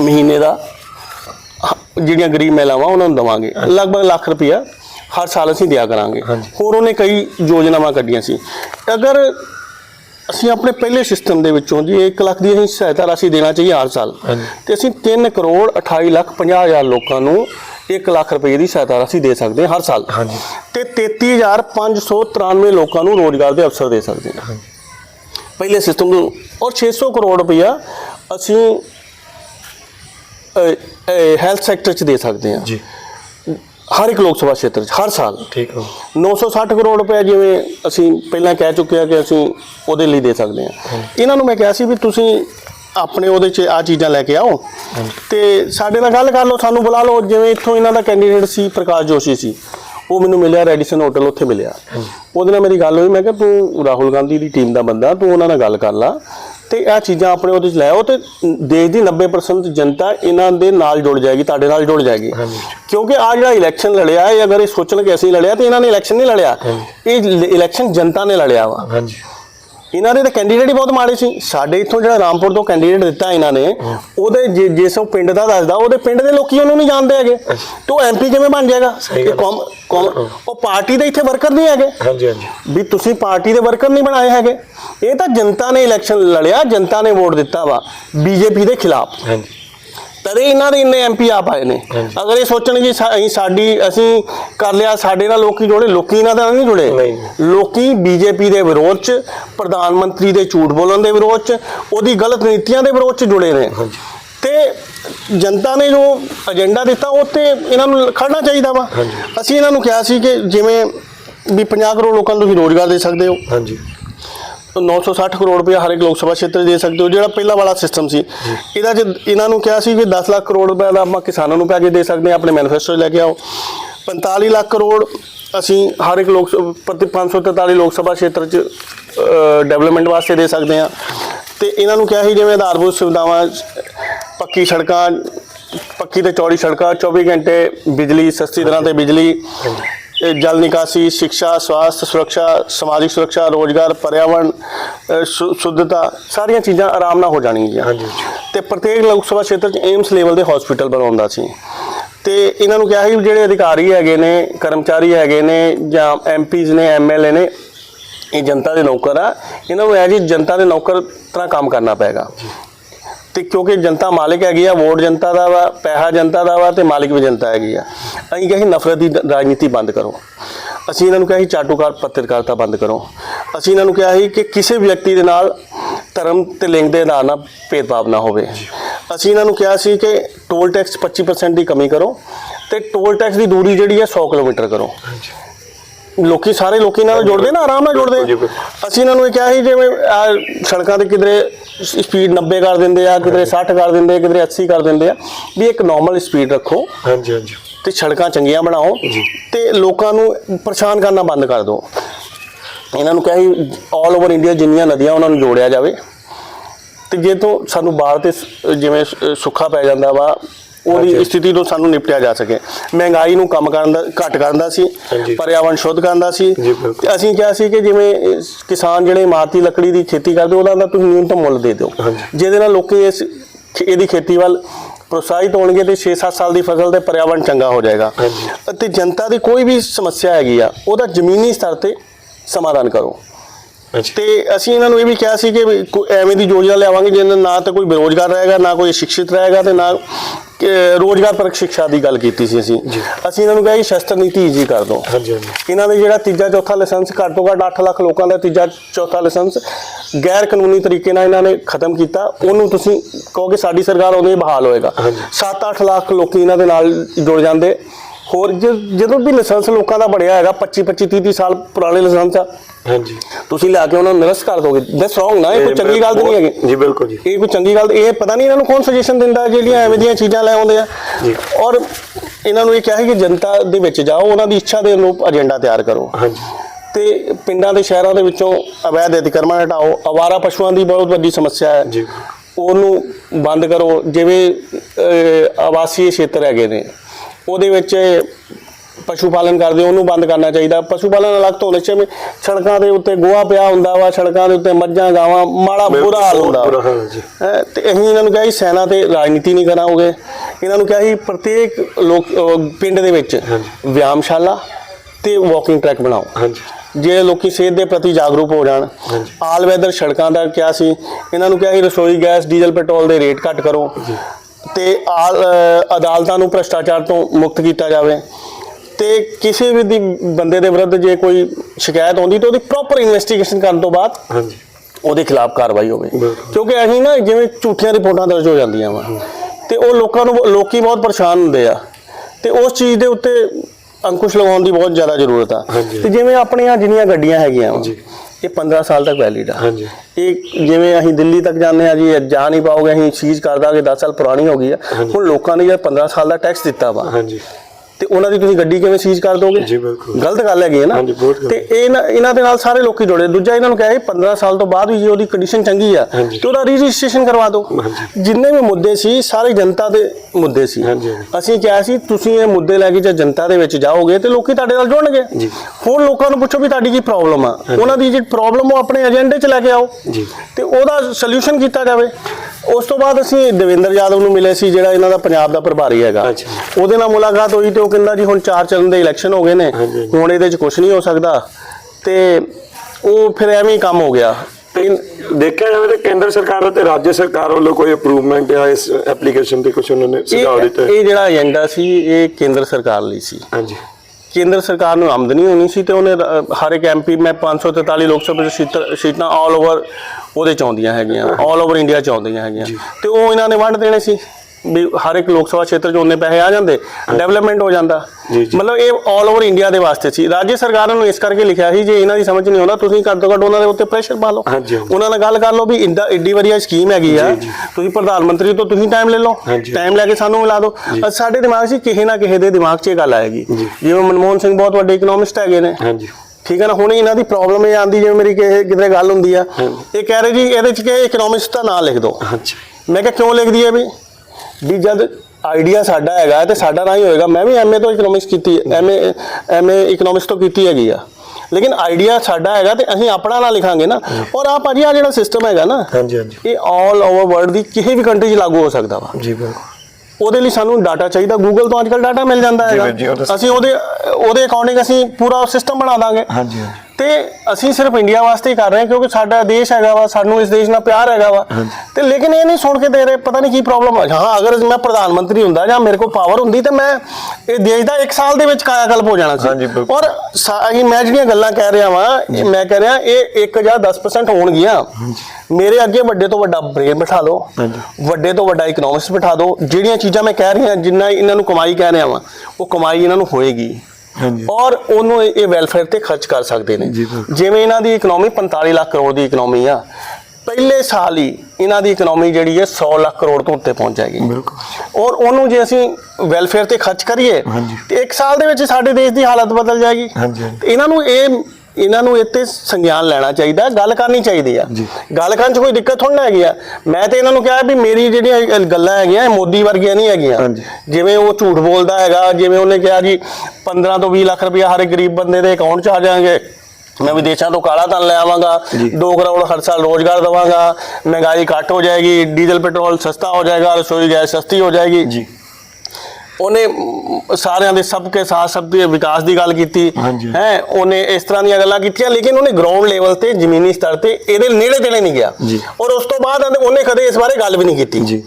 Speaker 2: ਮਹੀਨੇ ਦਾ ਜਿਹੜੀਆਂ ਗਰੀਬ ਮਹਿਲਾਵਾਂ ਉਹਨਾਂ ਨੂੰ ਦਵਾਂਗੇ। ਲਗਭਗ ਲੱਖ ਰੁਪਇਆ ਹਰ ਸਾਲ ਅਸੀਂ ਦਿਆ ਕਰਾਂਗੇ। ਹੋਰ ਉਹਨੇ ਕਈ ਯੋਜਨਾਵਾਂ ਕੱਢੀਆਂ ਸੀ। ਅਗਰ ਅਸੀਂ ਆਪਣੇ ਪਹਿਲੇ ਸਿਸਟਮ ਦੇ ਵਿੱਚੋਂ ਜੀ 1 ਲੱਖ ਦੀ ਅਸੀਂ ਸਹਾਇਤਾ ਰਾਸ਼ੀ ਦੇਣਾ ਚਾਹੀਏ ਹਰ ਸਾਲ। ਤੇ ਅਸੀਂ 3 ਕਰੋੜ 28 ਲੱਖ 50 ਹਜ਼ਾਰ ਲੋਕਾਂ ਨੂੰ 1 ਲੱਖ ਰੁਪਏ ਦੀ ਸਹਾਇਤਾ ਰਾਸ਼ੀ ਦੇ ਸਕਦੇ ਹਾਂ ਹਰ ਸਾਲ।
Speaker 1: ਹਾਂਜੀ।
Speaker 2: ਤੇ 33593 ਲੋਕਾਂ ਨੂੰ ਰੋਜ਼ਗਾਰ ਦੇ ਅਵਸਰ ਦੇ ਸਕਦੇ ਹਾਂ। ਪਹਿਲੇ ਸਿਸਟਮ ਨੂੰ ਔਰ 600 ਕਰੋੜ ਰੁਪਇਆ ਅਸੀਂ ਹੈਲਥ ਸੈਕਟਰ 'ਚ ਦੇ ਸਕਦੇ ਹਾਂ।
Speaker 1: ਜੀ।
Speaker 2: ਹਰ ਇੱਕ ਲੋਕ ਸਭਾ ਖੇਤਰ 'ਚ ਹਰ ਸਾਲ।
Speaker 1: ਠੀਕ ਹੋ
Speaker 2: 960 ਕਰੋੜ ਰੁਪਏ ਜਿਵੇਂ ਅਸੀਂ ਪਹਿਲਾਂ ਕਹਿ ਚੁੱਕੇ ਆ ਕਿ ਅਸੀਂ ਉਹਦੇ ਲਈ ਦੇ ਸਕਦੇ ਹਾਂ। ਇਹਨਾਂ ਨੂੰ ਮੈਂ ਕਿਹਾ ਸੀ ਵੀ ਤੁਸੀਂ ਆਪਣੇ ਉਹਦੇ 'ਚ ਆ ਚੀਜ਼ਾਂ ਲੈ ਕੇ ਆਓ। ਤੇ ਸਾਡੇ ਨਾਲ ਗੱਲ ਕਰ ਲਓ ਸਾਨੂੰ ਬੁਲਾ ਲਓ। ਜਿਵੇਂ ਇੱਥੋਂ ਇਹਨਾਂ ਦਾ ਕੈਂਡੀਡੇਟ ਸੀ ਪ੍ਰਕਾਸ਼ ਜੋਸ਼ੀ ਸੀ ਉਹ ਮੈਨੂੰ ਮਿਲਿਆ ਰੈਡੀਸਨ ਹੋਟਲ ਉੱਥੇ ਮਿਲਿਆ। ਉਹਦੇ ਨਾਲ ਮੇਰੀ ਗੱਲ ਹੋਈ ਮੈਂ ਕਿਹਾ ਤੂੰ ਰਾਹੁਲ ਗਾਂਧੀ ਦੀ ਟੀਮ ਦਾ ਬੰਦਾ ਤੂੰ ਉਹਨਾਂ ਨਾਲ ਗੱਲ ਕਰ ਲਾ। ਤੇ ਇਹ ਚੀਜ਼ਾਂ ਆਪਣੇ ਉਹਦੇ 'ਚ ਲੈ ਆਓ ਤੇ ਦੇਸ਼ ਦੀ 90% ਜਨਤਾ ਇਹਨਾਂ ਦੇ ਨਾਲ ਜੁੜ ਜਾਏਗੀ ਤੁਹਾਡੇ ਨਾਲ ਜੁੜ ਜਾਏਗੀ। ਕਿਉਂਕਿ ਆ ਜਿਹੜਾ ਇਲੈਕਸ਼ਨ ਲੜਿਆ ਇਹ ਅਗਰ ਇਹ ਸੋਚਣ ਕਿ ਅਸੀਂ ਲੜਿਆ ਤੇ ਇਹਨਾਂ ਨੇ ਇਲੈਕਸ਼ਨ ਨਹੀਂ ਲੜਿਆ ਇਹ ਇਲੈਕਸ਼ਨ ਜਨਤਾ ਨੇ ਲੜਿਆ ਵਾ।
Speaker 1: ਹਾਂਜੀ।
Speaker 2: ਇਹਨਾਂ ਦੇ ਤਾਂ ਕੈਂਡੀਡੇਟ ਹੀ ਬਹੁਤ ਮਾੜੇ ਸੀ। ਸਾਡੇ ਇੱਥੋਂ ਜਿਹੜਾ ਰਾਮਪੁਰ ਤੋਂ ਕੈਂਡੀਡੇਟ ਦਿੱਤਾ ਇਹਨਾਂ ਨੇ ਉਹਦੇ ਜੇ- ਜਿਸ ਉਹ ਪਿੰਡ ਦਾ ਦੱਸਦਾ ਉਹਦੇ ਪਿੰਡ ਦੇ ਲੋਕੀ ਉਹਨੂੰ ਨਹੀਂ ਜਾਣਦੇ ਹੈਗੇ। ਤੇ ਉਹ ਐਮਪੀ ਕਿਵੇਂ ਬਣ ਜਾਏਗਾ? ਉਹ ਪਾਰਟੀ ਦੇ ਇੱਥੇ ਵਰਕਰ ਨਹੀਂ ਹੈਗੇ।
Speaker 1: ਹਾਂਜੀ ਹਾਂਜੀ।
Speaker 2: ਵੀ ਤੁਸੀਂ ਪਾਰਟੀ ਦੇ ਵਰਕਰ ਨਹੀਂ ਬਣਾਏ ਹੈਗੇ। ਇਹ ਤਾਂ ਜਨਤਾ ਨੇ ਇਲੈਕਸ਼ਨ ਲੜਿਆ ਜਨਤਾ ਨੇ ਵੋਟ ਦਿੱਤਾ ਵਾ ਬੀਜੇਪੀ ਦੇ ਖਿਲਾਫ।
Speaker 1: ਹਾਂਜੀ।
Speaker 2: ਤਦੇ ਇਹਨਾਂ ਦੇ ਇੰਨੇ ਐਮਪੀ ਆ ਪਾਏ ਨੇ। ਅਗਰ ਇਹ ਸੋਚਣਗੇ ਸਾ- ਅਸੀਂ ਸਾਡੀ ਅਸੀਂ ਕਰ ਲਿਆ ਸਾਡੇ ਨਾਲ ਲੋਕੀ ਜੁੜੇ ਲੋਕੀ ਇਹਨਾਂ ਨਾਲ ਨਹੀਂ ਜੁੜੇ। ਲੋਕੀ ਬੀਜੇਪੀ ਦੇ ਵਿਰੋਧ ਚ ਪ੍ਰਧਾਨ ਮੰਤਰੀ ਦੇ ਝੂਠ ਬੋਲਣ ਦੇ ਵਿਰੋਧ ਚ ਉਹਦੀ ਗਲਤ ਨੀਤੀਆਂ ਦੇ ਵਿਰੋਧ ਚ ਜੁੜੇ ਨੇ। ਤੇ ਜਨਤਾ ਨੇ ਜੋ ਏਜੰਡਾ ਦਿੱਤਾ ਉਹ ਤੇ ਇਹਨਾਂ ਨੂੰ ਖੜਨਾ ਚਾਹੀਦਾ ਵਾ। ਅਸੀਂ ਇਹਨਾਂ ਨੂੰ ਕਿਹਾ ਸੀ ਕਿ ਜਿਵੇਂ ਵੀ 50 ਕਰੋੜ ਲੋਕਾਂ ਨੂੰ ਤੁਸੀਂ ਰੋਜ਼ਗਾਰ ਦੇ ਸਕਦੇ ਹੋ
Speaker 1: ਹਾਂਜੀ
Speaker 2: 960 ਕਰੋੜ ਰੁਪਏ ਹਰ ਇੱਕ ਲੋਕ ਸਭਾ ਖੇਤਰ ਦੇ ਸਕਦੇ ਹੋ ਜਿਹੜਾ ਪਹਿਲਾ ਵਾਲਾ ਸਿਸਟਮ ਸੀ। ਇਹਦਾ ਚ ਇਹਨਾਂ ਨੂੰ ਕਿਹਾ ਸੀ ਕਿ 10 ਲੱਖ ਕਰੋੜ ਰੁਪਏ ਦਾ ਆਪਾਂ ਕਿਸਾਨਾਂ ਨੂੰ ਪੈਕੇਜ ਦੇ ਸਕਦੇ ਹਾਂ ਆਪਣੇ ਮੈਨੀਫੈਸਟੋ ਲੈ ਕੇ ਆਓ। 45 ਲੱਖ ਕਰੋੜ ਅਸੀਂ ਹਰ ਇੱਕ ਲੋਕ ਪ੍ਰਤੀ 543 ਲੋਕ ਸਭਾ ਖੇਤਰ 'ਚ ਡਿਵੈਲਪਮੈਂਟ ਵਾਸਤੇ ਦੇ ਸਕਦੇ ਹਾਂ। ਤੇ ਇਹਨਾਂ ਨੂੰ ਕਿਹਾ ਸੀ ਜਿਵੇਂ ਆਧਾਰਭੂਤ ਸੁਵਿਧਾਵਾਂ ਪੱਕੀ ਸੜਕਾਂ ਪੱਕੀ ਤੇ ਚੌੜੀ ਸੜਕਾਂ 24 ਘੰਟੇ ਬਿਜਲੀ ਸਸਤੀ ਤਰ੍ਹਾਂ ਤੇ ਬਿਜਲੀ। ਇਹ ਜਲ ਨਿਕਾਸੀ ਸਿੱਖਿਆ ਸਵਾਸਥ ਸੁਰੱਖਿਆ ਸਮਾਜਿਕ ਸੁਰੱਖਿਆ ਰੋਜ਼ਗਾਰ ਪਰਿਆਵਰਣ ਅ, ਸ਼ੁ- ਸ਼ੁੱਧਤਾ ਸਾਰੀਆਂ ਚੀਜ਼ਾਂ ਆਰਾਮ ਨਾਲ ਹੋ ਜਾਣਗੀਆਂ
Speaker 1: ਹਾਂਜੀ।
Speaker 2: ਤੇ ਪ੍ਰਤੇਕ ਲੋਕ ਸਭਾ ਖੇਤਰ 'ਚ ਏਮਸ ਲੈਵਲ ਦੇ ਹਸਪੀਟਲ ਬਣਾਉਂਦਾ ਸੀ। ਤੇ ਇਹਨਾਂ ਨੂੰ ਕਿਹਾ ਸੀ ਵੀ ਜਿਹੜੇ ਅਧਿਕਾਰੀ ਹੈਗੇ ਨੇ ਕਰਮਚਾਰੀ ਹੈਗੇ ਨੇ ਜਾਂ ਐਮਪੀਜ਼ ਨੇ ਐਮਐਲਏ ਨੇ ਇਹ ਜਨਤਾ ਦੇ ਨੌਕਰ ਆ। ਇਹਨਾਂ ਨੂੰ ਇਹ ਜੀ ਜਨਤਾ ਦੇ ਨੌਕਰ ਤਰ੍ਹਾਂ ਕੰਮ ਕਰਨਾ ਪਏਗਾ। ਤੇ ਕਿਉਂਕਿ ਜਨਤਾ ਮਾਲਿਕ ਹੈਗੀ ਆ, ਵੋਟ ਜਨਤਾ ਦਾ ਵਾ, ਪੈਸਾ ਜਨਤਾ ਦਾ ਵਾ ਤੇ ਮਾਲਿਕ ਵੀ ਜਨਤਾ ਹੈਗੀ ਆ। ਅਸੀਂ ਕਹੇ ਨਫ਼ਰਤ ਦੀ ਰਾਜਨੀਤੀ ਬੰਦ ਕਰੋ। ਅਸੀਂ ਇਹਨਾਂ ਨੂੰ ਕਿਹਾ ਸੀ ਚਾਟੂਕਾਰ, ਪੱਤਰਕਾਰਤਾ ਬੰਦ ਕਰੋ। ਅਸੀਂ ਇਹਨਾਂ ਨੂੰ ਕਿਹਾ ਸੀ ਕਿ ਕਿਸੇ ਵਿਅਕਤੀ ਦੇ ਨਾਲ ਧਰਮ ਤੇ ਲਿੰਗ ਦੇ ਆਧਾਰ ਨਾਲ ਭੇਦਭਾਵ ਨਾ ਹੋਵੇ। ਅਸੀਂ ਇਹਨਾਂ ਨੂੰ ਕਿਹਾ ਸੀ ਕਿ ਟੋਲ ਟੈਕਸ 25% ਦੀ ਕਮੀ ਕਰੋ ਤੇ ਟੋਲ ਟੈਕਸ ਦੀ ਦੂਰੀ ਜਿਹੜੀ ਹੈ 100 ਕਿਲੋਮੀਟਰ ਕਰੋ। ਲੋਕੀ ਸਾਰੇ ਲੋਕੀ ਨਾਲ ਜੁੜਦੇ ਨਾ ਆਰਾਮ ਨਾਲ ਜੁੜਦੇ। ਅਸੀਂ ਇਹਨਾਂ ਨੂੰ ਇਹ ਕਿਹਾ ਸੀ ਜਿਵੇਂ ਆਹ ਸੜਕਾਂ ਤੇ ਕਿਧਰੇ ਸਪੀਡ 90 ਕਰ ਦਿੰਦੇ ਆ ਕਿਧਰੇ 60 ਕਰ ਦਿੰਦੇ ਆ ਕਿਧਰੇ 80 ਕਰ ਦਿੰਦੇ ਆ ਵੀ ਇੱਕ ਨਾਰਮਲ ਸਪੀਡ ਰੱਖੋ।
Speaker 1: ਹਾਂਜੀ ਹਾਂਜੀ।
Speaker 2: ਤੇ ਸੜਕਾਂ ਚੰਗੀਆਂ ਬਣਾਓ ਤੇ ਲੋਕਾਂ ਨੂੰ ਪਰੇਸ਼ਾਨ ਕਰਨਾ ਬੰਦ ਕਰ ਦਿਓ। ਇਹਨਾਂ ਨੂੰ ਕਿਹਾ ਸੀ ਆਲ ਓਵਰ ਇੰਡੀਆ ਜਿੰਨੀਆਂ ਨਦੀਆਂ ਉਹਨਾਂ ਨੂੰ ਜੋੜਿਆ ਜਾਵੇ। ਤੇ ਜੇ ਤੋਂ ਸਾਨੂੰ ਬਾਹਰ ਤੇ ਜਿਵੇਂ ਸੁੱਖਾ ਪੈ ਜਾਂਦਾ ਵਾ ਉਹਦੀ। ਸਥਿਤੀ ਤੋਂ ਸਾਨੂੰ ਨਿਪਟਿਆ ਜਾ ਸਕੇ ਮਹਿੰਗਾਈ ਨੂੰ ਕਮ ਕਰਨ ਦਾ ਘੱਟ ਕਰਨ ਦਾ ਸੀ। ਪਰਿਆਵਰਣ ਸ਼ੁੱਧ ਕਰਨ ਦਾ ਸੀ ਅਸੀਂ ਕਿਹਾ ਸੀ ਕਿ ਜਿਵੇਂ ਕਿਸਾਨ ਜਿਹੜੇ ਇਮਾਰਤੀ ਲੱਕੜੀ ਦੀ ਖੇਤੀ ਕਰਦੇ ਉਹਨਾਂ ਦਾ ਤੁਸੀਂ ਨਿਊਨਤਮ ਮੁੱਲ ਦੇ ਦਿਓ। ਜਿਹਦੇ ਨਾਲ ਲੋਕੀ ਇਸ ਇਹਦੀ ਖੇਤੀ ਵੱਲ ਪ੍ਰੋਤਸਾਹਿਤ ਹੋਣਗੇ ਤੇ 6-7 ਸਾਲ ਦੀ ਫਸਲ ਤੇ ਪਰਿਆਵਰਣ ਚੰਗਾ ਹੋ ਜਾਏਗਾ। ਅਤੇ ਜਨਤਾ ਦੀ ਕੋਈ ਵੀ ਸਮੱਸਿਆ ਹੈਗੀ ਆ ਉਹਦਾ ਜ਼ਮੀਨੀ ਸਤਰ ਤੇ ਸਮਾਧਾਨ ਕਰੋ ਤੇ ਅਸੀਂ ਇਹਨਾਂ ਨੂੰ ਇਹ ਵੀ ਕਿਹਾ ਸੀ ਕਿ ਐਵੇਂ ਦੀ ਯੋਜਨਾ ਲਿਆਵਾਂਗੇ ਜਿਹਦੇ ਨਾਲ ਨਾ ਤਾਂ ਕੋਈ ਬੇਰੋਜ਼ਗਾਰ ਰਹੇਗਾ ਨਾ ਕੋਈ ਸ਼ਿਕਸ਼ਿਤ ਰਹੇਗਾ ਤੇ ਨਾ ਰੋਜ਼ਗਾਰ ਪਰਕ ਸਿੱਖਿਆ ਦੀ ਗੱਲ ਕੀਤੀ ਸੀ ਅਸੀਂ। ਅਸੀਂ ਇਹਨਾਂ ਨੂੰ ਕਿਹਾ ਕਿ ਸ਼ਸਤਰ ਨੀਤੀ ਈਜ਼ੀ ਕਰ ਦਿਓ।
Speaker 1: ਹਾਂਜੀ
Speaker 2: ਇਹਨਾਂ ਦੇ ਜਿਹੜਾ ਤੀਜਾ ਚੌਥਾ ਲਾਇਸੈਂਸ ਘੱਟ ਤੋਂ ਘੱਟ 8 ਲੱਖ ਲੋਕਾਂ ਦਾ ਤੀਜਾ ਚੌਥਾ ਲਾਇਸੈਂਸ ਗੈਰ ਕਾਨੂੰਨੀ ਤਰੀਕੇ ਨਾਲ ਇਹਨਾਂ ਨੇ ਖਤਮ ਕੀਤਾ। ਉਹਨੂੰ ਤੁਸੀਂ ਕਹੋਗੇ ਸਾਡੀ ਸਰਕਾਰ ਉਹਦੇ ਬਹਾਲ ਹੋਏਗਾ।
Speaker 1: ਹਾਂਜੀ।
Speaker 2: 7-8 ਲੱਖ ਲੋਕੀ ਇਹਨਾਂ ਦੇ ਨਾਲ ਜੁੜ ਜਾਂਦੇ। ਹੋਰ ਜਦੋਂ ਵੀ ਲਾਇਸੈਂਸ ਲੋਕਾਂ ਦਾ ਬੜਿਆ ਹੈਗਾ 25 25 30 ਸਾਲ ਪੁਰਾਣੇ ਲਾਇਸੈਂਸ ਆ
Speaker 1: ਹਾਂਜੀ।
Speaker 2: ਤੁਸੀਂ ਲਿਆ ਕੇ ਉਹਨਾਂ ਨੂੰ ਨਿਰਸਤ ਕਰ ਦੋਗੇ। ਦੈਟਸ ਰੋਂਗ ਨਾ ਇਹ ਕੋਈ ਚੰਗੀ ਗੱਲ ਨਹੀਂ ਹੈਗੀ।
Speaker 1: ਜੀ ਬਿਲਕੁਲ ਜੀ।
Speaker 2: ਇਹ ਕੋਈ ਚੰਗੀ ਗੱਲ ਇਹ ਪਤਾ ਨਹੀਂ ਇਹਨਾਂ ਨੂੰ ਕੌਣ ਸੁਜੈਸ਼ਨ ਦਿੰਦਾ ਜਿਹੜੀਆਂ ਐਵੇਂ ਦੀਆਂ ਚੀਜ਼ਾਂ ਲੈ ਆਉਂਦੇ ਆ।
Speaker 1: ਜੀ।
Speaker 2: ਔਰ ਇਹਨਾਂ ਨੂੰ ਇਹ ਕਿਹਾ ਹੈ ਕਿ ਜਨਤਾ ਦੇ ਵਿੱਚ ਜਾਓ ਉਹਨਾਂ ਦੀ ਇੱਛਾ ਦੇ ਅਨੁਰੂਪ ਏਜੰਡਾ ਤਿਆਰ ਕਰੋ।
Speaker 1: ਹਾਂਜੀ।
Speaker 2: ਤੇ ਪਿੰਡਾਂ ਦੇ ਸ਼ਹਿਰਾਂ ਦੇ ਵਿੱਚੋਂ ਅਵੈਧ ਅਤੀਕਰਮਣ ਹਟਾਓ। ਅਵਾਰਾ ਪਸ਼ੂਆਂ ਦੀ ਬਹੁਤ ਵੱਡੀ ਸਮੱਸਿਆ ਹੈ।
Speaker 1: ਜੀ।
Speaker 2: ਉਹਨੂੰ ਬੰਦ ਕਰੋ। ਜਿਵੇਂ ਅਹ, ਆਵਾਸੀय ਖੇਤਰ ਹੈਗੇ ਨੇ ਉਹਦੇ ਵਿੱਚ ਪਸ਼ੂ ਪਾਲਨ ਕਰਦੇ ਉਹਨੂੰ ਬੰਦ ਕਰਨਾ ਚਾਹੀਦਾ। ਪਸ਼ੂ ਪਾਲਨ ਅਲੱਗ ਤੋਂ ਹੋਣੇ ਚਾਹੀਦੇ ਸੜਕਾਂ ਦੇ ਉੱਤੇ ਗੋਹਾ ਪਿਆ ਹੁੰਦਾ ਵਾ ਸੜਕਾਂ ਦੇ ਉੱਤੇ ਮੱਝਾਂ ਗਾਵਾਂ ਮਾੜਾ ਬੁਰਾ ਹਾਲ ਹੁੰਦਾ।
Speaker 1: ਹੈ ਜੀ।
Speaker 2: ਤੇ ਅਸੀਂ ਇਹਨਾਂ ਨੂੰ ਕਿਹਾ ਸੀ ਸੈਨਾ ਤੇ ਰਾਜਨੀਤੀ ਨਹੀਂ ਕਰਾਂਗੇ ਇਹਨਾਂ ਨੂੰ ਕਿਹਾ ਸੀ ਪ੍ਰਤੇਕ ਲੋਕ ਅਹ, ਪਿੰਡ ਦੇ ਵਿੱਚ। ਵਿਆਮਸ਼ਾਲਾ ਤੇ ਵਾਕਿੰਗ ਟਰੈਕ ਬਣਾਓ।
Speaker 1: ਹਾਂਜੀ।
Speaker 2: ਜਿਹੜੇ ਲੋਕੀ ਸਿਹਤ ਦੇ ਪ੍ਰਤੀ ਜਾਗਰੂਕ ਹੋ ਜਾਣ। ਆਲ ਵੈਦਰ ਸੜਕਾਂ ਦਾ ਕਿਹਾ ਸੀ ਇਹਨਾਂ ਨੂੰ ਕਿਹਾ ਸੀ ਰਸੋਈ ਗੈਸ ਡੀਜ਼ਲ ਪੈਟਰੋਲ ਦੇ ਰੇਟ ਘੱਟ ਕਰੋ। ਤੇ ਆਲ ਅਦਾਲਤਾਂ ਨੂੰ ਭ੍ਰਸ਼ਟਾਚਾਰ ਤੋਂ ਮੁਕਤ ਕੀਤਾ ਜਾਵੇ। ਤੇ ਕਿਸੇ ਵੀ ਦੀ ਬੰਦੇ ਦੇ ਵਿਰੁੱਧ ਜੇ ਕੋਈ ਸ਼ਿਕਾਇਤ ਆਉਂਦੀ ਤਾਂ ਉਹਦੀ ਪ੍ਰੋਪਰ ਇਨਵੈਸਟੀਗੇਸ਼ਨ ਕਰਨ ਤੋਂ ਬਾਅਦ
Speaker 1: ਹਾਂਜੀ।
Speaker 2: ਉਹਦੇ ਖਿਲਾਫ ਕਾਰਵਾਈ ਹੋਵੇ। ਕਿਉਂਕਿ ਅਸੀਂ ਨਾ ਜਿਵੇਂ ਝੂਠੀਆਂ ਰਿਪੋਰਟਾਂ ਦਰਜ ਹੋ ਜਾਂਦੀਆਂ ਵਾ। ਤੇ ਉਹ ਲੋਕਾਂ ਨੂੰ ਲੋਕੀ ਬਹੁਤ ਪਰੇਸ਼ਾਨ ਹੁੰਦੇ ਆ। ਤੇ ਉਸ ਚੀਜ਼ ਦੇ ਉੱਤੇ ਅੰਕੁਸ਼ ਲਗਾਉਣ ਦੀ ਬਹੁਤ ਜ਼ਿਆਦਾ ਜ਼ਰੂਰਤ ਆ। ਤੇ ਜਿਵੇਂ ਆਪਣੀਆਂ ਜਿੰਨੀਆਂ ਗੱਡੀਆਂ ਹੈਗੀਆਂ। ਇਹ 15 ਸਾਲ ਤੱਕ ਵੈਲਿਡ ਆ।
Speaker 1: ਹਾਂਜੀ।
Speaker 2: ਇਹ ਜਿਵੇਂ ਅਸੀਂ ਦਿੱਲੀ ਤੱਕ ਜਾਂਦੇ ਆ ਜੀ ਜਾ ਨਹੀਂ ਪਾਓਗੇ ਅਸੀਂ ਸੀਜ਼ ਕਰ ਦਾਂਗੇ 10 ਸਾਲ ਪੁਰਾਣੀ ਹੋ ਗਈ ਆ। ਹੁਣ ਲੋਕਾਂ ਨੇ ਜੇ 15 ਸਾਲ ਦਾ ਟੈਕਸ ਦਿੱਤਾ ਵਾ
Speaker 1: ਹਾਂਜੀ।
Speaker 2: ਤੇ ਉਹਨਾਂ ਦੀ ਤੁਸੀਂ ਗੱਡੀ ਕਿਵੇਂ ਸੀਜ਼ ਕਰ ਦੋਗੇ
Speaker 1: ਜੀ, ਬਿਲਕੁਲ।
Speaker 2: ਗਲਤ ਗੱਲ ਹੈਗੀ ਹੈ ਨਾ
Speaker 1: ਹਾਂਜੀ, ਬਹੁਤ ਗਲਤ।
Speaker 2: ਤੇ ਇਹ ਇਹਨਾਂ- ਇਹਨਾਂ ਦੇ ਨਾਲ ਸਾਰੇ ਲੋਕੀ ਜੁੜੇ ਦੂਜਾ ਇਹਨਾਂ ਨੂੰ ਕਿਹਾ ਸੀ 15 ਸਾਲ ਤੋਂ ਬਾਅਦ ਵੀ ਜੇ ਉਹਦੀ ਕੰਡੀਸ਼ਨ ਚੰਗੀ ਆ
Speaker 1: ਹਾਂਜੀ।
Speaker 2: ਤੇ ਉਹਦਾ ਰਜਿਸਟ੍ਰੇਸ਼ਨ ਕਰਵਾ ਦਿਓ
Speaker 1: ਹਾਂਜੀ।
Speaker 2: ਜਿੰਨੇ ਵੀ ਮੁੱਦੇ ਸੀ ਸਾਰੇ ਜਨਤਾ ਦੇ ਮੁੱਦੇ ਸੀ
Speaker 1: ਹਾਂਜੀ, ਹਾਂਜੀ।
Speaker 2: ਅਸੀਂ ਕਿਹਾ ਸੀ ਤੁਸੀਂ ਇਹ ਮੁੱਦੇ ਲੈ ਕੇ ਜੇ ਜਨਤਾ ਦੇ ਵਿੱਚ ਜਾਓਗੇ ਤੇ ਲੋਕੀ ਤੁਹਾਡੇ ਨਾਲ ਜੁੜਨਗੇ
Speaker 1: ਜੀ।
Speaker 2: ਹੁਣ ਲੋਕਾਂ ਨੂੰ ਪੁੱਛੋ ਵੀ ਤੁਹਾਡੀ ਕੀ ਪ੍ਰੋਬਲਮ ਆ ਉਹਨਾਂ ਦੀ ਜਿਹੜੀ ਪ੍ਰੋਬਲਮ ਉਹ ਆਪਣੇ ਏਜੰਡੇ 'ਚ ਲੈ ਕੇ ਆਓ
Speaker 1: ਜੀ।
Speaker 2: ਤੇ ਉਹਦਾ ਸੋਲੂਸ਼ਨ ਕੀਤਾ ਜਾਵੇ ਉਸ ਤੋਂ ਬਾਅਦ ਅਸੀਂ ਦਵਿੰਦਰ ਯਾਦਵ ਨੂੰ ਮਿਲੇ ਸੀ ਜਿਹੜਾ ਇਹਨਾਂ ਦਾ ਪੰਜਾਬ ਦਾ ਪ੍ਰਭਾਰੀ ਹੈਗਾ
Speaker 1: ਅੱਛਾ।
Speaker 2: ਉਹਦੇ ਨਾਲ ਮੁਲਾਕਾਤ ਹੋਈ ਤੇ ਉਹ ਕਹਿੰਦਾ ਜੀ ਹੁਣ ਚਾਰ ਚਰਨ ਦੇ ਇਲੈਕਸ਼ਨ ਹੋ ਗਏ ਨੇ
Speaker 1: ਹਾਂਜੀ।
Speaker 2: ਹੁਣ ਇਹਦੇ 'ਚ ਕੁਝ ਨਹੀਂ ਹੋ ਸਕਦਾ। ਤੇ ਉਹ ਫਿਰ ਐਵੇਂ ਹੀ ਕੰਮ ਹੋ ਗਿਆ।
Speaker 1: ਤੇ ਦੇਖਿਆ ਜਾਵੇ ਤਾਂ ਕੇਂਦਰ ਸਰਕਾਰ ਅਤੇ ਰਾਜ ਸਰਕਾਰ ਵੱਲੋਂ ਕੋਈ ਅਪਰੂਵਮੈਂਟ ਜਾਂ ਇਸ ਐਪਲੀਕੇਸ਼ਨ ਤੇ ਕੁਝ ਉਹਨਾਂ ਨੇ ਸੁਝਾਅ
Speaker 2: ਇਹ
Speaker 1: ਦਿੱਤਾ?
Speaker 2: ਇਹ ਜਿਹੜਾ ਏਜੰਡਾ ਸੀ ਇਹ ਕੇਂਦਰ ਸਰਕਾਰ ਲਈ ਸੀ।
Speaker 1: ਹਾਂਜੀ।
Speaker 2: ਕੇਂਦਰ ਸਰਕਾਰ ਨੂੰ ਆਮਦਨੀ ਹੋਣੀ ਸੀ ਤੇ ਉਹਨੇ ਰ- ਹਰ ਇੱਕ ਐਮਪੀ ਮੈਂ 543 ਲੋਕ ਸਭਾ ਦੀ ਸੀਟ- ਸੀਟਾਂ ਆਲ ਓਵਰ ਉਹਦੇ ਚ ਆਉਂਦੀਆਂ ਹੈਗੀਆਂ ਆਲ ਓਵਰ ਇੰਡੀਆ ਚ ਆਉਂਦੀਆਂ ਹੈਗੀਆਂ। ਤੇ ਉਹ ਇਹਨਾਂ ਨੇ ਵੰਡ ਦੇਣੇ ਸੀ। ਵੀ ਹਰ ਇੱਕ ਲੋਕ ਸਭਾ ਖੇਤਰ 'ਚ ਉਹਨੇ ਪੈਸੇ ਆ ਜਾਂਦੇ ਡਿਵੈਲਪਮੈਂਟ ਹੋ ਜਾਂਦਾ। ਮਤਲਬ ਇਹ ਆਲ ਓਵਰ ਇੰਡੀਆ ਦੇ ਵਾਸਤੇ ਸੀ। ਰਾਜ ਸਰਕਾਰਾਂ ਨੂੰ ਇਸ ਕਰਕੇ ਲਿਖਿਆ ਸੀ ਜੇ ਇਹਨਾਂ ਦੀ ਸਮਝ ਨਹੀਂ ਆਉਂਦਾ ਤੁਸੀਂ ਘੱਟ ਤੋਂ ਘੱਟ ਉਹਨਾਂ ਦੇ ਉੱਤੇ ਪ੍ਰੈਸ਼ਰ ਪਾ ਲਓ। ਉਹਨਾਂ ਨਾਲ ਗੱਲ ਕਰ ਲਓ ਵੀ ਇੰਦਾ ਏਡੀ ਵਧੀਆ ਸਕੀਮ ਹੈਗੀ ਆ। ਤੁਸੀਂ ਪ੍ਰਧਾਨ ਮੰਤਰੀ ਤੋਂ ਤੁਸੀਂ ਟਾਈਮ ਲੈ ਲਓ। ਟਾਈਮ ਲੈ ਕੇ ਸਾਨੂੰ ਮਿਲਾ ਦਿਓ। ਸਾਡੇ ਦਿਮਾਗ 'ਚ ਕਿਸੇ ਨਾ ਕਿਸੇ ਦੇ ਦਿਮਾਗ 'ਚ ਇਹ ਗੱਲ ਆਏਗੀ। ਜਿਵੇਂ ਮਨਮੋਹਨ ਸਿੰਘ ਬਹੁਤ ਵੱਡੇ ਇਕਨੋਮਿਸਟ ਹੈਗੇ ਨੇ।
Speaker 1: ਹਾਂਜੀ।
Speaker 2: ਠੀਕ ਹੈ ਨਾ? ਹੁਣ ਇਹਨਾਂ ਦੀ ਪ੍ਰੋਬਲਮ ਇਹ ਆਂਦੀ ਜਿਵੇਂ ਮੇਰੀ ਕਿਸੇ ਕਿਤੇ ਗੱਲ ਹੁੰਦੀ ਆ। ਇਹ ਕਹਿ ਰਹੇ ਜੀ ਇਹਦੇ 'ਚ ਕਿ ਇਕਨੋਮਿਸਟ ਦਾ ਨਾਂ ਲਿਖ ਦਿਓ।
Speaker 1: ਅੱਛਾ
Speaker 2: ਮੈਂ ਕਿਹਾ ਕਿਉਂ ਲਿਖ ਦਈਏ ਵੀ? ਵੀ ਜਦ ਆਈਡੀਆ ਸਾਡਾ ਹੈਗਾ ਤੇ ਸਾਡਾ ਨਾਂ ਹੀ ਹੋਏਗਾ। ਮੈਂ ਵੀ ਐਮਏ ਤੋਂ ਇਕਨੋਮਿਕਸ ਕੀਤੀ ਐਮਏ ਐਮਏ ਇਕਨੋਮਿਕਸ ਤੋਂ ਕੀਤੀ ਹੈਗੀ ਆ। ਲੇਕਿਨ ਆਈਡੀਆ ਸਾਡਾ ਹੈਗਾ ਤੇ ਅਸੀਂ ਆਪਣਾ ਨਾਂ ਲਿਖਾਂਗੇ ਨਾ। ਔਰ ਆ ਭਾਜੀ ਆ ਜਿਹੜਾ ਸਿਸਟਮ ਹੈਗਾ ਨਾ
Speaker 1: ਹਾਂਜੀ ਹਾਂਜੀ।
Speaker 2: ਇਹ ਆਲ ਓਵਰ ਵਰਲਡ ਦੀ ਕਿਸੇ ਵੀ ਕੰਟਰੀ 'ਚ ਲਾਗੂ ਹੋ ਸਕਦਾ ਵਾ।
Speaker 1: ਜੀ ਬਿਲਕੁਲ।
Speaker 2: ਉਹਦੇ ਲਈ ਸਾਨੂੰ ਡਾਟਾ ਚਾਹੀਦਾ। ਗੂਗਲ ਤੋਂ ਅੱਜਕੱਲ ਡਾਟਾ ਮਿਲ ਜਾਂਦਾ ਹੈਗਾ। ਅਸੀਂ ਉਹਦੇ ਉਹਦੇ ਅਕੋਰਡਿੰਗ ਅਸੀਂ ਪੂਰਾ ਸਿਸਟਮ ਬਣਾ ਦਾਂਗੇ।
Speaker 1: ਹਾਂਜੀ ਹਾਂਜੀ।
Speaker 2: ਤੇ ਅਸੀਂ ਸਿਰਫ ਇੰਡੀਆ ਵਾਸਤੇ ਹੀ ਕਰ ਰਹੇ ਹਾਂ ਕਿਉਂਕਿ ਸਾਡਾ ਦੇਸ਼ ਹੈਗਾ ਵਾ ਸਾਨੂੰ ਇਸ ਦੇਸ਼ ਨਾਲ ਪਿਆਰ ਹੈਗਾ ਵਾ। ਤੇ ਲੇਕਿਨ ਇਹ ਨਹੀਂ ਸੁਣ ਕੇ ਦੇ ਰਹੇ ਪਤਾ ਨਹੀਂ ਕੀ ਪ੍ਰੋਬਲਮ ਹੈ ਹਾਂ ਅਗਰ ਮੈਂ ਪ੍ਰਧਾਨ ਮੰਤਰੀ ਹੁੰਦਾ ਜਾਂ ਮੇਰੇ ਕੋਲ ਪਾਵਰ ਹੁੰਦੀ ਤੇ ਮੈਂ ਇਹ ਦੇਸ਼ ਦਾ 1 ਸਾਲ ਦੇ ਵਿੱਚ ਕਾਇਆਕਲਪ ਹੋ ਜਾਣਾ ਸੀ। ਔਰ ਅਸੀਂ ਮੈਂ ਜਿਹੜੀਆਂ ਗੱਲਾਂ ਕਹਿ ਰਿਹਾ ਵਾਂ ਮੈਂ ਕਹਿ ਰਿਹਾ ਇਹ 1 ਜਾਂ 10% ਹੋਣਗੀਆਂ। ਮੇਰੇ ਅੱਗੇ ਵੱਡੇ ਤੋਂ ਵੱਡਾ ਬ੍ਰੇਨ ਬਿਠਾ ਲਓ। ਵੱਡੇ ਤੋਂ ਵੱਡਾ ਇਕਨੋਮਿਕਸ ਬਿਠਾ ਦਿਓ। ਜਿਹੜੀਆਂ ਚੀਜ਼ਾਂ ਮੈਂ ਕਹਿ ਰਿਹਾ ਜਿੰਨਾ ਇਹਨਾਂ ਨੂੰ ਕਮਾਈ ਕਹਿ ਰਿਹਾ ਵਾਂ ਉਹ ਕਮਾਈ ਇਹਨਾਂ ਨੂੰ ਹੋਏਗੀ। ਔਰ ਉਹਨੂੰ ਇਹ ਵੈਲਫੇਅਰ ਤੇ ਖਰਚ ਕਰ ਸਕਦੇ ਨੇ। ਜਿਵੇਂ ਇਹਨਾਂ ਦੀ ਇਕਨੋਮੀ 45 ਲੱਖ ਕਰੋੜ ਦੀ ਇਕਨੋਮੀ ਆ ਪਹਿਲੇ ਸਾਲ ਹੀ ਇਹਨਾਂ ਦੀ ਇਕਨੋਮੀ ਜਿਹੜੀ ਹੈ 100 ਲੱਖ ਕਰੋੜ ਤੋਂ ਉੱਤੇ ਪਹੁੰਚ ਜਾਏਗੀ।
Speaker 1: ਬਿਲਕੁਲ।
Speaker 2: ਔਰ ਉਹਨੂੰ ਜੇ ਅਸੀਂ ਵੈਲਫੇਅਰ ਤੇ ਖਰਚ ਕਰੀਏ। ਤੇ ਇੱਕ ਸਾਲ ਦੇ ਵਿੱਚ ਸਾਡੇ ਦੇਸ਼ ਦੀ ਹਾਲਤ ਬਦਲ ਜਾਏਗੀ।
Speaker 1: ਹਾਂਜੀ,
Speaker 2: ਇਹਨਾਂ ਨੂੰ ਇਹ ਇਹਨਾਂ ਨੂੰ ਇੱਥੇ ਸੰਗਿਆਨ ਲੈਣਾ ਚਾਹੀਦਾ ਗੱਲ ਕਰਨੀ ਚਾਹੀਦੀ ਆ। ਗੱਲ ਕਰਨ 'ਚ ਕੋਈ ਦਿੱਕਤ ਥੋੜ੍ਹਾ ਹੈਗੀ ਆ ਮੈਂ ਤੇ ਇਹਨਾਂ ਨੂੰ ਕਿਹਾ ਵੀ ਮੇਰੀ ਜਿਹੜੀਆਂ ਗੱਲਾਂ ਹੈਗੀਆਂ ਇਹ ਮੋਦੀ ਵਰਗੀਆਂ ਨਹੀਂ ਹੈਗੀਆਂ। ਜਿਵੇਂ ਉਹ ਝੂਠ ਬੋਲਦਾ ਹੈਗਾ ਜਿਵੇਂ ਉਹਨੇ ਕਿਹਾ ਜੀ 15 ਤੋਂ 20 ਲੱਖ ਰੁਪਇਆ ਹਰ ਗਰੀਬ ਬੰਦੇ ਦੇ ਅਕਾਊਂਟ 'ਚ ਆ ਜਾਣਗੇ ਮੈਂ ਵਿਦੇਸ਼ਾਂ ਤੋਂ ਕਾਲਾ ਧਨ ਲੈ ਆਵਾਂਗਾ
Speaker 1: ਜੀ।
Speaker 2: 2 ਕਰੋੜ ਹਰ ਸਾਲ ਰੋਜ਼ਗਾਰ ਦਵਾਂਗਾ ਮਹਿੰਗਾਈ ਘੱਟ ਹੋ ਜਾਏਗੀ ਡੀਜ਼ਲ ਪੈਟਰੋਲ ਸਸਤਾ ਹੋ ਜਾਏਗਾ ਰਸੋਈ ਗੈਸ ਸਸਤੀ ਹੋ ਜਾਏਗੀ
Speaker 1: ਜੀ
Speaker 2: ਉਹਨੇ ਸਾਰਿਆਂ ਦੇ ਸਭ ਕੇ ਸਾਥ ਸਭ ਦੇ ਵਿਕਾਸ ਦੀ ਗੱਲ ਕੀਤੀ। ਹੈ ਉਹਨੇ ਇਸ ਤਰ੍ਹਾਂ ਦੀਆਂ ਗੱਲਾਂ ਕੀਤੀਆਂ ਲੇਕਿਨ ਉਹਨੇ ਗਰਾਊਂਡ ਲੈਵਲ ਤੇ ਜ਼ਮੀਨੀ ਸਤਰ ਤੇ ਇਹਦੇ ਨੇੜੇ ਤੇੜੇ ਨਹੀਂ ਗਿਆ। ਔਰ ਉਸ ਤੋਂ ਬਾਅਦ ਉਹਨੇ- ਕਦੇ ਇਸ ਬਾਰੇ ਗੱਲ ਵੀ ਨਹੀਂ ਕੀਤੀ।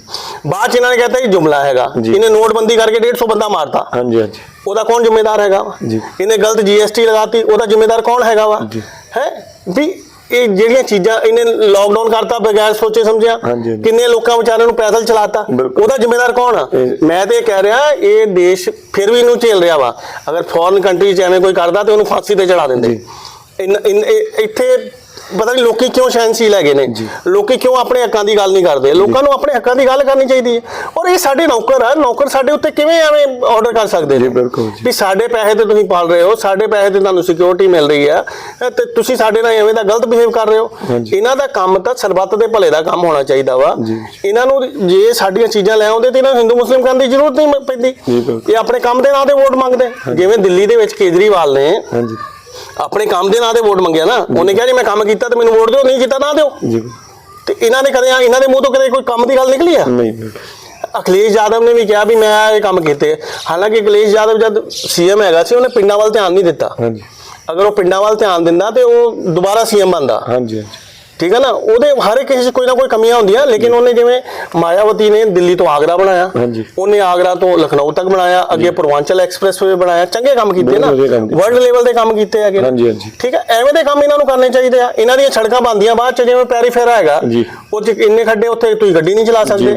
Speaker 2: ਬਾਅਦ ਚ ਇਹਨਾਂ ਨੇ ਕਹਤਾ ਇਹ ਜੁਮਲਾ ਹੈਗਾ। ਇਹਨੇ ਨੋਟਬੰਦੀ ਕਰਕੇ 150 ਬੰਦਾ ਮਾਰਤਾ
Speaker 1: ਹਾਂਜੀ ਹਾਂਜੀ
Speaker 2: ਉਹਦਾ ਕੌਣ ਜ਼ਿੰਮੇਦਾਰ ਹੈਗਾ ਵਾ
Speaker 1: ਜੀ।
Speaker 2: ਇਹਨੇ ਗਲਤ ਜੀਐਸਟੀ ਲਗਾਤੀ ਉਹਦਾ ਜ਼ਿੰਮੇਦਾਰ ਕੌਣ ਹੈਗਾ ਵਾ। ਹੈ ਵੀ ਇਹ ਜਿਹੜੀਆਂ ਚੀਜ਼ਾਂ ਇਹਨੇ ਲੋਕਡਾਊਨ ਕਰਤਾ ਬਗੈਰ ਸੋਚੇ ਸਮਝਿਆ
Speaker 1: ਹਾਂਜੀ, ਹਾਂਜੀ।
Speaker 2: ਕਿੰਨੇ ਲੋਕਾਂ ਵਿਚਾਰਿਆਂ ਨੂੰ ਪੈਦਲ ਚਲਾਤਾ
Speaker 1: ਬਿਲਕੁਲ।
Speaker 2: ਉਹਦਾ ਜ਼ਿੰਮੇਦਾਰ ਕੌਣ ਆ
Speaker 1: ਇਹ-
Speaker 2: ਮੈਂ ਤੇ ਇਹ ਕਹਿ ਰਿਹਾ ਇਹ ਦੇਸ਼ ਫਿਰ ਵੀ ਇਹਨੂੰ ਝੇਲ ਰਿਹਾ ਵਾ ਅਗਰ ਫੋਰਨ ਕੰਟਰੀ 'ਚ ਐਵੇਂ ਕੋਈ ਕਰਦਾ ਤੇ ਉਹਨੂੰ ਫਾਂਸੀ ਤੇ ਚੜਾ ਦਿੰਦੇ
Speaker 1: ਜੀ।
Speaker 2: ਇਨ- ਇਨ- ਇਹ- ਇੱਥੇ ਪਤਾ ਨਹੀਂ ਲੋਕੀ ਕਿਉਂ ਸਹਿਨਸ਼ੀਲ ਹੈਗੇ ਨੇ। ਲੋਕੀ ਕਿਉਂ ਆਪਣੇ ਹੱਕਾਂ ਦੀ ਗੱਲ ਨਹੀਂ ਕਰਦੇ? ਲੋਕਾਂ ਨੂੰ ਆਪਣੇ ਹੱਕਾਂ ਦੀ ਗੱਲ ਕਰਨੀ ਚਾਹੀਦੀ ਹੈ। ਔਰ ਇਹ ਸਾਡੇ ਨੌਕਰ ਆ। ਨੌਕਰ ਸਾਡੇ ਉੱਤੇ ਕਿਵੇਂ ਐਵੇਂ ਆਰਡਰ ਕਰ ਸਕਦੇ ਨੇ?
Speaker 1: ਬਿਲਕੁਲ
Speaker 2: ਵੀ ਸਾਡੇ ਪੈਸੇ ਤੇ ਤੁਸੀਂ ਪਾਲ ਰਹੇ ਹੋ ਸਾਡੇ ਪੈਸੇ ਤੇ ਤੁਹਾਨੂੰ ਸਿਕਿਉਰਿਟੀ ਮਿਲ ਰਹੀ ਆ ਤੇ ਤੁਸੀਂ ਸਾਡੇ ਨਾਲ ਐਵੇਂ ਦਾ ਗਲਤ ਬਿਹੇਵ ਕਰ ਰਹੇ ਹੋ। ਇਹਨਾਂ ਦਾ ਕੰਮ ਤਾਂ ਸਰਬੱਤ ਦੇ ਭਲੇ ਦਾ ਕੰਮ ਹੋਣਾ ਚਾਹੀਦਾ ਵਾ। ਇਹਨਾਂ ਨੂੰ ਜੇ ਸਾਡੀਆਂ ਚੀਜ਼ਾਂ ਲੈ ਆਉਂਦੇ ਤੇ ਇਹਨਾਂ ਨੂੰ ਹਿੰਦੂ ਮੁਸਲਿਮ ਕਰਨ ਦੀ ਜ਼ਰੂਰਤ ਨਹੀਂ ਪੈਂਦੀ। ਇਹ ਆਪਣੇ ਕੰਮ ਦੇ ਨਾਂ ਤੇ ਵੋਟ ਮੰਗਦੇ। ਜਿਵੇਂ ਦਿੱਲੀ ਦੇ ਵਿੱਚ ਕੇਜਰੀਵਾਲ ਨੇ
Speaker 1: ਹਾਂਜੀ।
Speaker 2: ਆਪਣੇ ਕੰਮ ਦੇ ਨਾਂ ਤੇ ਵੋਟ ਮੰਗਿਆ ਨਾ ਉਹਨੇ ਕਿਹਾ ਜੀ ਮੈਂ ਕੰਮ ਕੀਤਾ ਤੇ ਮੈਨੂੰ ਵੋਟ ਦਿਓ ਨਹੀਂ ਕੀਤਾ ਨਾ ਦਿਓ।
Speaker 1: ਜੀ।
Speaker 2: ਤੇ ਇਹਨਾਂ ਨੇ ਕਦੇ ਇਹਨਾਂ ਦੇ ਮੂੰਹ ਤੋਂ ਕਦੇ ਕੋਈ ਕੰਮ ਦੀ ਗੱਲ ਨਿਕਲੀ ਆ?
Speaker 1: ਨਹੀਂ
Speaker 2: ਅਖਿਲੇਸ਼ ਯਾਦਵ ਨੇ ਵੀ ਕਿਹਾ ਵੀ ਮੈਂ ਇਹ ਕੰਮ ਕੀਤੇ ਹਾਲਾਂਕਿ ਅਖਿਲੇਸ਼ ਯਾਦਵ ਜਦ ਸੀਐਮ ਹੈਗਾ ਸੀ ਉਹਨੇ ਪਿੰਡਾਂ ਵੱਲ ਧਿਆਨ ਨਹੀਂ ਦਿੱਤਾ।
Speaker 1: ਹਾਂਜੀ।
Speaker 2: ਅਗਰ ਉਹ ਪਿੰਡਾਂ ਵੱਲ ਧਿਆਨ ਦਿੰਦਾ ਤੇ ਉਹ ਦੁਬਾਰਾ ਸੀਐਮ ਬਣਦਾ।
Speaker 1: ਹਾਂਜੀ ਹਾਂਜੀ।
Speaker 2: ਠੀਕ ਹੈ ਨਾ? ਉਹਦੇ ਹਰ ਇੱਕ 'ਚ ਕੋਈ ਨਾ ਕੋਈ ਕਮੀਆਂ ਹੁੰਦੀਆਂ ਲੇਕਿਨ ਉਹਨੇ ਜਿਵੇਂ ਮਾਇਆਵਤੀ ਨੇ ਦਿੱਲੀ ਤੋਂ ਆਗਰਾ ਬਣਾਇਆ। ਉਹਨੇ ਆਗਰਾ ਤੋਂ ਲਖਨਊ ਤੱਕ ਬਣਾਇਆ ਅੱਗੇ ਪੂਰਵਾਂਚਲ ਐਕਸਪ੍ਰੈਸਵੇ ਬਣਾਇਆ ਚੰਗੇ ਕੰਮ ਕੀਤੇ ਨਾ। ਵਰਲਡ ਲੈਵਲ ਦੇ ਕੰਮ ਕੀਤੇ ਹੈਗੇ। ਨੇ।
Speaker 1: ਹਾਂਜੀ, ਹਾਂਜੀ।
Speaker 2: ਠੀਕ ਹੈ ਐਵੇਂ ਦੇ ਕੰਮ ਇਹਨਾਂ ਨੂੰ ਕਰਨੇ ਚਾਹੀਦੇ ਆ। ਇਹਨਾਂ ਦੀਆਂ ਸੜਕਾਂ ਬਣਦੀਆਂ ਬਾਅਦ ਚ ਜਿਵੇਂ ਪੈਰੀਫੇਰਾ ਹੈਗਾ। ਉਹ ਚ ਇੰਨੇ ਖੱਡੇ ਉੱਥੇ ਤੁਸੀਂ ਗੱਡੀ ਨਹੀਂ ਚਲਾ ਸਕਦੇ।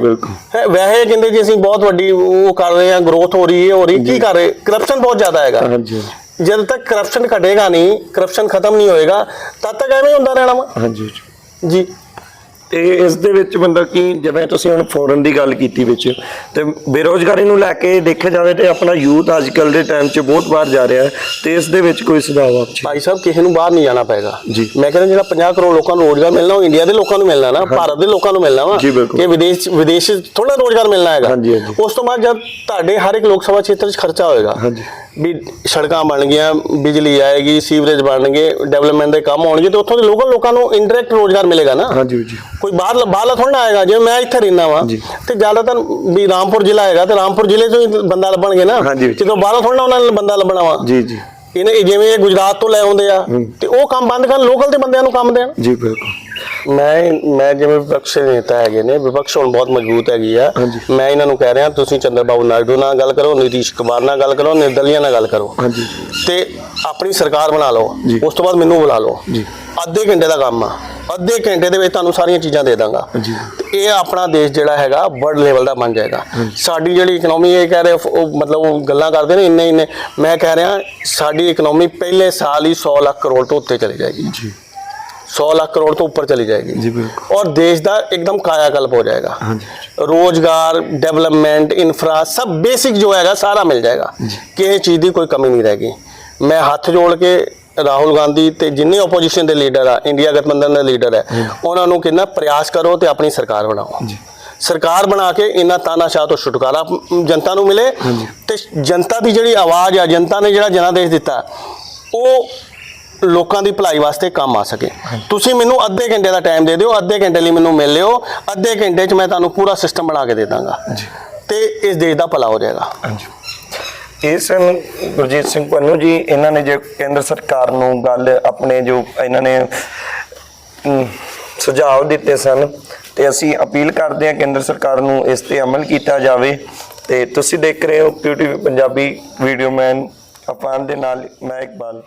Speaker 2: ਵੈਸੇ ਕਹਿੰਦੇ ਜੀ ਅਸੀਂ ਬਹੁਤ ਵੱਡੀ ਉਹ ਕਰ ਰਹੇ ਹਾਂ ਗਰੋਥ ਹੋ ਰਹੀ ਹੈ ਹੋ ਰਹੀ ਕੀ ਕਰ ਰਹੇ? ਕਰਪਸ਼ਨ ਬਹੁਤ ਜ਼ਿਆਦਾ ਹੈਗਾ।
Speaker 1: ਹਾਂਜੀ
Speaker 2: ਜਦ ਤੱਕ ਕਰਪਸ਼ਨ ਘਟੇਗਾ ਨਹੀਂ ਕਰਪਸ਼ਨ ਖਤਮ ਨਹੀਂ ਹੋਏਗਾ ਤਦ ਤੱਕ ਐਵੇਂ ਹੁੰਦਾ ਰਹਿਣਾ ਵਾ।
Speaker 1: ਹਾਂਜੀ।
Speaker 2: ਜੀ
Speaker 1: ਤੇ ਇਸ ਦੇ ਵਿੱਚ ਬੰਦਾ ਕੀ ਜਿਵੇਂ ਤੁਸੀਂ ਹੁਣ ਫੋਰਨ ਦੀ ਗੱਲ ਕੀਤੀ ਵਿੱਚ ਤੇ ਬੇਰੋਜ਼ਗਾਰੀ ਨੂੰ ਲੈ ਕੇ ਦੇਖਿਆ ਜਾਵੇ ਤੇ ਆਪਣਾ ਯੂਥ ਅੱਜ ਕੱਲ ਦੇ ਟਾਈਮ 'ਚ ਬਹੁਤ ਬਾਹਰ ਜਾ ਰਿਹਾ ਹੈ ਤੇ ਇਸ ਦੇ ਵਿੱਚ ਕੋਈ ਸੁਝਾਅ ਆਪ ਜੀ
Speaker 2: ਭਾਈ ਸਾਹਿਬ ਕਿਸੇ ਨੂੰ ਬਾਹਰ ਨਹੀਂ ਜਾਣਾ ਪਏਗਾ
Speaker 1: ਜੀ।
Speaker 2: ਮੈਂ ਕਹਿੰਦਾ ਜਿਹੜਾ 50 ਕਰੋੜ ਲੋਕਾਂ ਨੂੰ ਰੋਜ਼ਗਾਰ ਮਿਲਣਾ ਉਹ ਇੰਡੀਆ ਦੇ ਲੋਕਾਂ ਨੂੰ ਮਿਲਣਾ ਨਾ ਭਾਰਤ ਦੇ ਲੋਕਾਂ ਨੂੰ ਮਿਲਣਾ ਵਾ। ਕਿ ਵਿਦੇਸ਼ ਵਿਦੇਸ਼ ਥੋੜਾ ਰੋਜ਼ਗਾਰ ਮਿਲਣਾ ਹੈਗਾ
Speaker 1: ਹਾਂਜੀ, ਹਾਂਜੀ।
Speaker 2: ਉਸ ਤੋਂ ਬਾਅਦ ਜਦ ਤੁਹਾਡੇ ਹਰ ਇੱਕ ਲੋਕ ਸਭਾ ਖੇਤਰ 'ਚ ਖਰਚਾ ਹੋਏਗਾ
Speaker 1: ਹਾਂਜੀ।
Speaker 2: ਵੀ ਸੜਕਾਂ ਬਣ ਗਈਆਂ ਬਿਜਲੀ ਆਏਗੀ ਸੀਵਰੇਜ ਬਣਨਗੇ ਡਿਵੈਲਪਮੈਂਟ ਦੇ ਕੰਮ ਹੋਣਗੇ ਤੇ ਉੱਥੋਂ ਦੇ ਲੋਕਲ ਲੋਕਾਂ ਨੂੰ ਇੰਡਾਇਰੈਕਟ ਰੋਜ਼ਗਾਰ ਮਿਲੇਗਾ ਨਾ
Speaker 1: ਹਾਂਜੀ ਜੀ
Speaker 2: ਕੋਈ ਬਾਹਰ ਬਾਹਰਲਾ ਥੋੜਾ ਆਏਗਾ ਜਿਵੇਂ ਮੈਂ ਇੱਥੇ ਰਹਿਣਾ ਵਾਂ। ਤੇ ਜ਼ਿਆਦਾਤਰ ਵੀ ਰਾਮਪੁਰ ਜ਼ਿਲ੍ਹਾ ਹੈਗਾ ਤੇ ਰਾਮਪੁਰ ਜ਼ਿਲ੍ਹੇ ਚੋਂ ਹੀ ਬੰਦਾ ਲੱਭਣਗੇ ਨਾ। ਜਦੋਂ ਬਾਹਰੋਂ ਥੋੜਾ ਉਹਨਾਂ ਨੇ ਬੰਦਾ ਲੱਭਣਾ ਵਾ।
Speaker 1: ਜੀ ਜੀ।
Speaker 2: ਇਹਨੇ ਇਹ ਜਿਵੇਂ ਇਹ ਗੁਜਰਾਤ ਤੋਂ ਲੈ ਆਉਂਦੇ ਆ ਤੇ ਉਹ ਕੰਮ ਬੰਦ ਕਰਨ ਲੋਕਲ ਦੇ ਬੰਦਿਆਂ ਨੂੰ ਕੰਮ ਦੇਣ।
Speaker 1: ਜੀ ਬਿਲਕੁਲ।
Speaker 2: ਮੈਂ ਮੈਂ ਜਿਵੇਂ ਵਿਪਕਸ਼ ਦੇ ਨੇਤਾ ਹੈਗੇ ਨੇ ਵਿਪਕਸ਼ ਹੁਣ ਬਹੁਤ ਮਜ਼ਬੂਤ ਹੈਗੀ ਆ। ਮੈਂ ਇਹਨਾਂ ਨੂੰ ਕਹਿ ਰਿਹਾ ਤੁਸੀਂ ਚੰਦਰਬਾਬੂ ਨਾਇਡੂ ਨਾਲ ਗੱਲ ਕਰੋ ਨਿਤੀਸ਼ ਕੁਮਾਰ ਨਾਲ ਗੱਲ ਕਰੋ ਨਿਰਦਲੀਆ ਨਾਲ ਗੱਲ ਕਰੋ।
Speaker 1: ਹਾਂਜੀ।
Speaker 2: ਤੇ ਆਪਣੀ ਸਰਕਾਰ ਬਣਾ ਲਓ। ਉਸ ਤੋਂ ਬਾਅਦ ਮੈਨੂੰ ਬੁਲਾ ਲਓ।
Speaker 1: ਜੀ।
Speaker 2: ਅੱਧੇ ਘੰਟੇ ਦਾ ਕੰਮ ਆ। ਅੱਧੇ ਘੰਟੇ ਦੇ ਵਿੱਚ ਤੁਹਾਨੂੰ ਸਾਰੀਆਂ ਚੀਜ਼ਾਂ ਦੇ ਦਾਂਗਾ।
Speaker 1: ਜੀ।
Speaker 2: ਤੇ ਇਹ ਆਪਣਾ ਦੇਸ਼ ਜਿਹੜਾ ਹੈਗਾ ਵਰਲਡ ਲੈਵਲ ਦਾ ਬਣ ਜਾਏਗਾ। ਸਾਡੀ ਜਿਹੜੀ ਇਕਨੋਮੀ ਇਹ ਕਹਿ ਰਹੇ ਉਹ ਮਤਲਬ ਉਹ ਗੱਲਾਂ ਕਰਦੇ ਨੇ ਇੰਨੇ ਇੰਨੇ ਮੈਂ ਕਹਿ ਰਿਹਾ ਸਾਡੀ ਇਕਨੋਮੀ ਪਹਿਲੇ ਸਾਲ ਹੀ 100 ਲੱਖ ਕਰੋੜ ਤੋਂ ਉੱਤੇ ਚਲੀ ਜਾਏਗੀ।
Speaker 1: ਜੀ।
Speaker 2: 100 ਲੱਖ ਕਰੋੜ ਤੋਂ ਉੱਪਰ ਚਲੀ ਜਾਏਗੀ
Speaker 1: ਜੀ ਬਿਲਕੁਲ
Speaker 2: और देश ਦਾ एकदम कायाकल्प हो जाएगा
Speaker 1: ਹਾਂਜੀ
Speaker 2: रोजगार डेवलपमेंट इंफ्रा सब बेसिक जो हैगा सारा मिल जाएगा ਕਿਸੇ ਚੀਜ਼ ਦੀ ਕੋਈ ਕਮੀ ਨਹੀਂ ਰਹੇਗੀ ਮੈਂ ਹੱਥ ਜੋੜ ਕੇ ਰਾਹੁਲ ਗਾਂਧੀ ਤੇ ਜਿੰਨੇ ਆਪੋਜੀਸ਼ਨ ਦੇ ਲੀਡਰ ਆ ਇੰਡੀਆ ਗਠਬੰਧਨ ਦੇ ਲੀਡਰ ਹੈ ਉਹਨਾਂ ਨੂੰ ਕਹਿੰਦਾ ਪ੍ਰਯਾਸ ਕਰੋ ਤੇ ਆਪਣੀ ਸਰਕਾਰ ਬਣਾਓ
Speaker 1: ਜੀ।
Speaker 2: ਸਰਕਾਰ ਬਣਾ ਕੇ ਇਹਨਾਂ ਤਾਨਾਸ਼ਾਹ ਤੋਂ ਛੁਟਕਾਰਾ ਮ, ਜਨਤਾ ਨੂੰ ਮਿਲੇ ਤੇ ਜਨਤਾ ਦੀ ਜਿਹੜੀ ਆਵਾਜ਼ ਆ ਜਨਤਾ ਨੇ ਜਿਹੜਾ ਜਨਾਦੇਸ਼ ਦਿੱਤਾ ਉਹ ਲੋਕਾਂ ਦੀ ਭਲਾਈ ਵਾਸਤੇ ਕੰਮ ਆ ਸਕੇ। ਤੁਸੀਂ ਮੈਨੂੰ ਅੱਧੇ ਘੰਟੇ ਦਾ ਟਾਈਮ ਦੇ ਦਿਓ ਅੱਧੇ ਘੰਟੇ ਲਈ ਮੈਨੂੰ ਮਿਲ ਲਿਓ ਅੱਧੇ ਘੰਟੇ 'ਚ ਮੈਂ ਤੁਹਾਨੂੰ ਪੂਰਾ ਸਿਸਟਮ ਬਣਾ ਕੇ ਦੇ ਦਾਂਗਾ। ਤੇ ਇਸ ਦੇਸ਼ ਦਾ ਭਲਾ ਹੋ ਜਾਏਗਾ।
Speaker 1: ਹਾਂਜੀ। ਇਹ ਸਨ ਗੁਰਜੀਤ ਸਿੰਘ ਪੰਨੂ ਜੀ ਇਹਨਾਂ ਨੇ ਜੋ ਕੇਂਦਰ ਸਰਕਾਰ ਨੂੰ ਗੱਲ ਆਪਣੇ ਜੋ ਇਹਨਾਂ ਨੇ ਸੁਝਾਅ ਦਿੱਤੇ ਸਨ ਤੇ ਅਸੀਂ ਅਪੀਲ ਕਰਦੇ ਹਾਂ ਕੇਂਦਰ ਸਰਕਾਰ ਨੂੰ ਇਸ ਤੇ ਅਮਲ ਕੀਤਾ ਜਾਵੇ। ਤੇ ਤੁਸੀਂ ਦੇਖ ਰਹੇ ਹੋ ਪੀਟੀਵੀ ਪੰਜਾਬੀ ਵੀਡੀਓ ਮੈਨ ਅਫਾਨ ਦੇ ਨਾਲ ਮੈਂ ਇਕਬਾਲ।